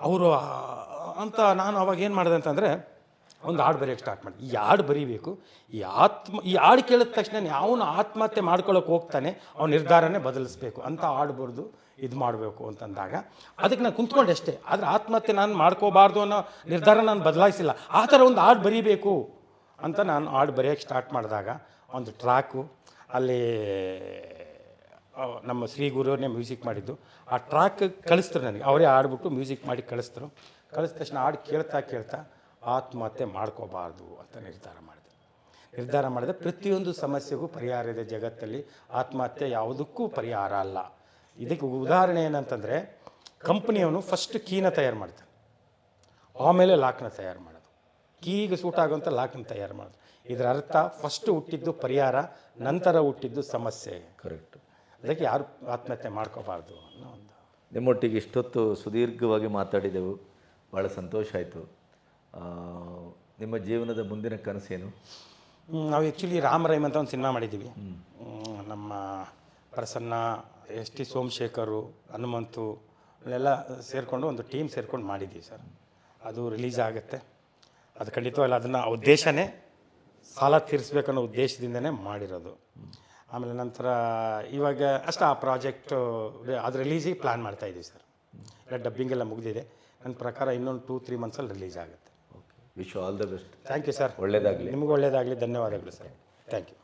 ಅವರು ಅಂತ ನಾನು ಅವಾಗ ಏನು ಮಾಡಿದೆ ಅಂತಂದರೆ, ಒಂದು ಹಾಡು ಬರೆಯೋಕ್ಕೆ ಸ್ಟಾರ್ಟ್ ಮಾಡಿ ಈ ಹಾಡು ಬರೀಬೇಕು. ಈ ಆತ್ಮ, ಈ ಹಾಡು ಕೇಳಿದ ತಕ್ಷಣ ಯಾವನು ಆತ್ಮಹತ್ಯೆ ಮಾಡ್ಕೊಳ್ಳೋಕೆ ಹೋಗ್ತಾನೆ, ಅವ್ನ ನಿರ್ಧಾರನೇ ಬದಲಿಸ್ಬೇಕು ಅಂತ ಹಾಡು ಬರೆದು ಇದು ಮಾಡಬೇಕು ಅಂತಂದಾಗ, ಅದಕ್ಕೆ ನಾನು ಕುಂತ್ಕೊಂಡೆ ಅಷ್ಟೇ. ಆದರೆ ಆತ್ಮಹತ್ಯೆ ನಾನು ಮಾಡ್ಕೋಬಾರ್ದು ಅನ್ನೋ ನಿರ್ಧಾರ ನಾನು ಬದಲಾಯಿಸಿಲ್ಲ. ಆ ಥರ ಒಂದು ಹಾಡು ಬರೀಬೇಕು ಅಂತ ನಾನು ಹಾಡು ಬರೆಯೋಕ್ಕೆ ಸ್ಟಾರ್ಟ್ ಮಾಡಿದಾಗ, ಒಂದು ಟ್ರ್ಯಾಕು ಅಲ್ಲಿ ನಮ್ಮ ಶ್ರೀ ಗುರುವನ್ನೇ ಮ್ಯೂಸಿಕ್ ಮಾಡಿದ್ದು. ಆ ಟ್ರ್ಯಾಕ್ ಕಳಿಸ್ತರು ನನಗೆ. ಅವರೇ ಆಡ್ಬಿಟ್ಟು ಮ್ಯೂಸಿಕ್ ಮಾಡಿ ಕಳಿಸ್ತರು ಕಳಿಸಿದ ತಕ್ಷಣ ಹಾಡು ಕೇಳ್ತಾ ಕೇಳ್ತಾ ಆತ್ಮಹತ್ಯೆ ಮಾಡ್ಕೋಬಾರ್ದು ಅಂತ ನಿರ್ಧಾರ ಮಾಡಿದೆ. ನಿರ್ಧಾರ ಮಾಡಿದೆ, ಪ್ರತಿಯೊಂದು ಸಮಸ್ಯೆಗೂ ಪರಿಹಾರ ಇದೆ ಜಗತ್ತಲ್ಲಿ. ಆತ್ಮಹತ್ಯೆ ಯಾವುದಕ್ಕೂ ಪರಿಹಾರ ಅಲ್ಲ. ಇದಕ್ಕೆ ಉದಾಹರಣೆ ಏನಂತಂದರೆ, ಕಂಪ್ನಿಯವನು ಫಸ್ಟ್ ಕೀನ ತಯಾರು ಮಾಡ್ತಾನೆ. ಆಮೇಲೆ ಲಾಕ್ನ ತಯಾರು ಮಾಡೋದು. ಕೀಗೆ ಸೂಟ್ ಆಗುವಂಥ ಲಾಕ್ನ ತಯಾರು ಮಾಡೋದು. ಇದರ ಅರ್ಥ ಫಸ್ಟ್ ಹುಟ್ಟಿದ್ದು ಪರಿಹಾರ, ನಂತರ ಹುಟ್ಟಿದ್ದು ಸಮಸ್ಯೆ. ಕರೆಕ್ಟ್ ಅದಕ್ಕೆ ಯಾರು ಆತ್ಮಹತ್ಯೆ ಮಾಡ್ಕೋಬಾರ್ದು ಅನ್ನೋ ಒಂದು ನಿಮ್ಮೊಟ್ಟಿಗೆ ಇಷ್ಟೊತ್ತು ಸುದೀರ್ಘವಾಗಿ ಮಾತಾಡಿದೆವು. ಭಾಳ ಸಂತೋಷ ಆಯಿತು. ನಿಮ್ಮ ಜೀವನದ ಮುಂದಿನ ಕನಸೇನು? ನಾವು ಆ್ಯಕ್ಚುಲಿ ರಾಮ ರೈಮ್ ಅಂತ ಒಂದು ಸಿನಿಮಾ ಮಾಡಿದ್ದೀವಿ ನಮ್ಮ ಪ್ರಸನ್ನ ಎಸ್ ಟಿ ಸೋಮಶೇಖರು ಹನುಮಂತು ಎಲ್ಲ ಸೇರಿಕೊಂಡು ಒಂದು ಟೀಮ್ ಸೇರ್ಕೊಂಡು ಮಾಡಿದ್ದೀವಿ ಸರ್. ಅದು ರಿಲೀಸ್ ಆಗುತ್ತೆ. ಅದು ಖಂಡಿತವಲ್ಲ ಅದನ್ನು ಉದ್ದೇಶನೇ ಸಾಲ ತೀರಿಸ್ಬೇಕನ್ನೋ ಉದ್ದೇಶದಿಂದನೇ ಮಾಡಿರೋದು. ಆಮೇಲೆ ನಂತರ ಇವಾಗ ಅಷ್ಟೇ ಆ ಪ್ರಾಜೆಕ್ಟು ಅದು ರಿಲೀಸಿಗೆ ಪ್ಲ್ಯಾನ್ ಮಾಡ್ತಾ ಇದ್ದೀವಿ ಸರ್. ಎಲ್ಲ ಡಬ್ಬಿಂಗ್ ಎಲ್ಲ ಮುಗಿದಿದೆ. ನನ್ನ ಪ್ರಕಾರ ಇನ್ನೊಂದು ಟೂ ತ್ರೀ ಮಂತ್ಸಲ್ಲಿ ರಿಲೀಸ್ ಆಗುತ್ತೆ. Okay wish all the best thank you sir ಒಳ್ಳೆಯದಾಗಲಿ ನಿಮಗೆ ಒಳ್ಳೆಯದಾಗಲಿ ಧನ್ಯವಾದಗಳು ಸರ್ ಥ್ಯಾಂಕ್ ಯು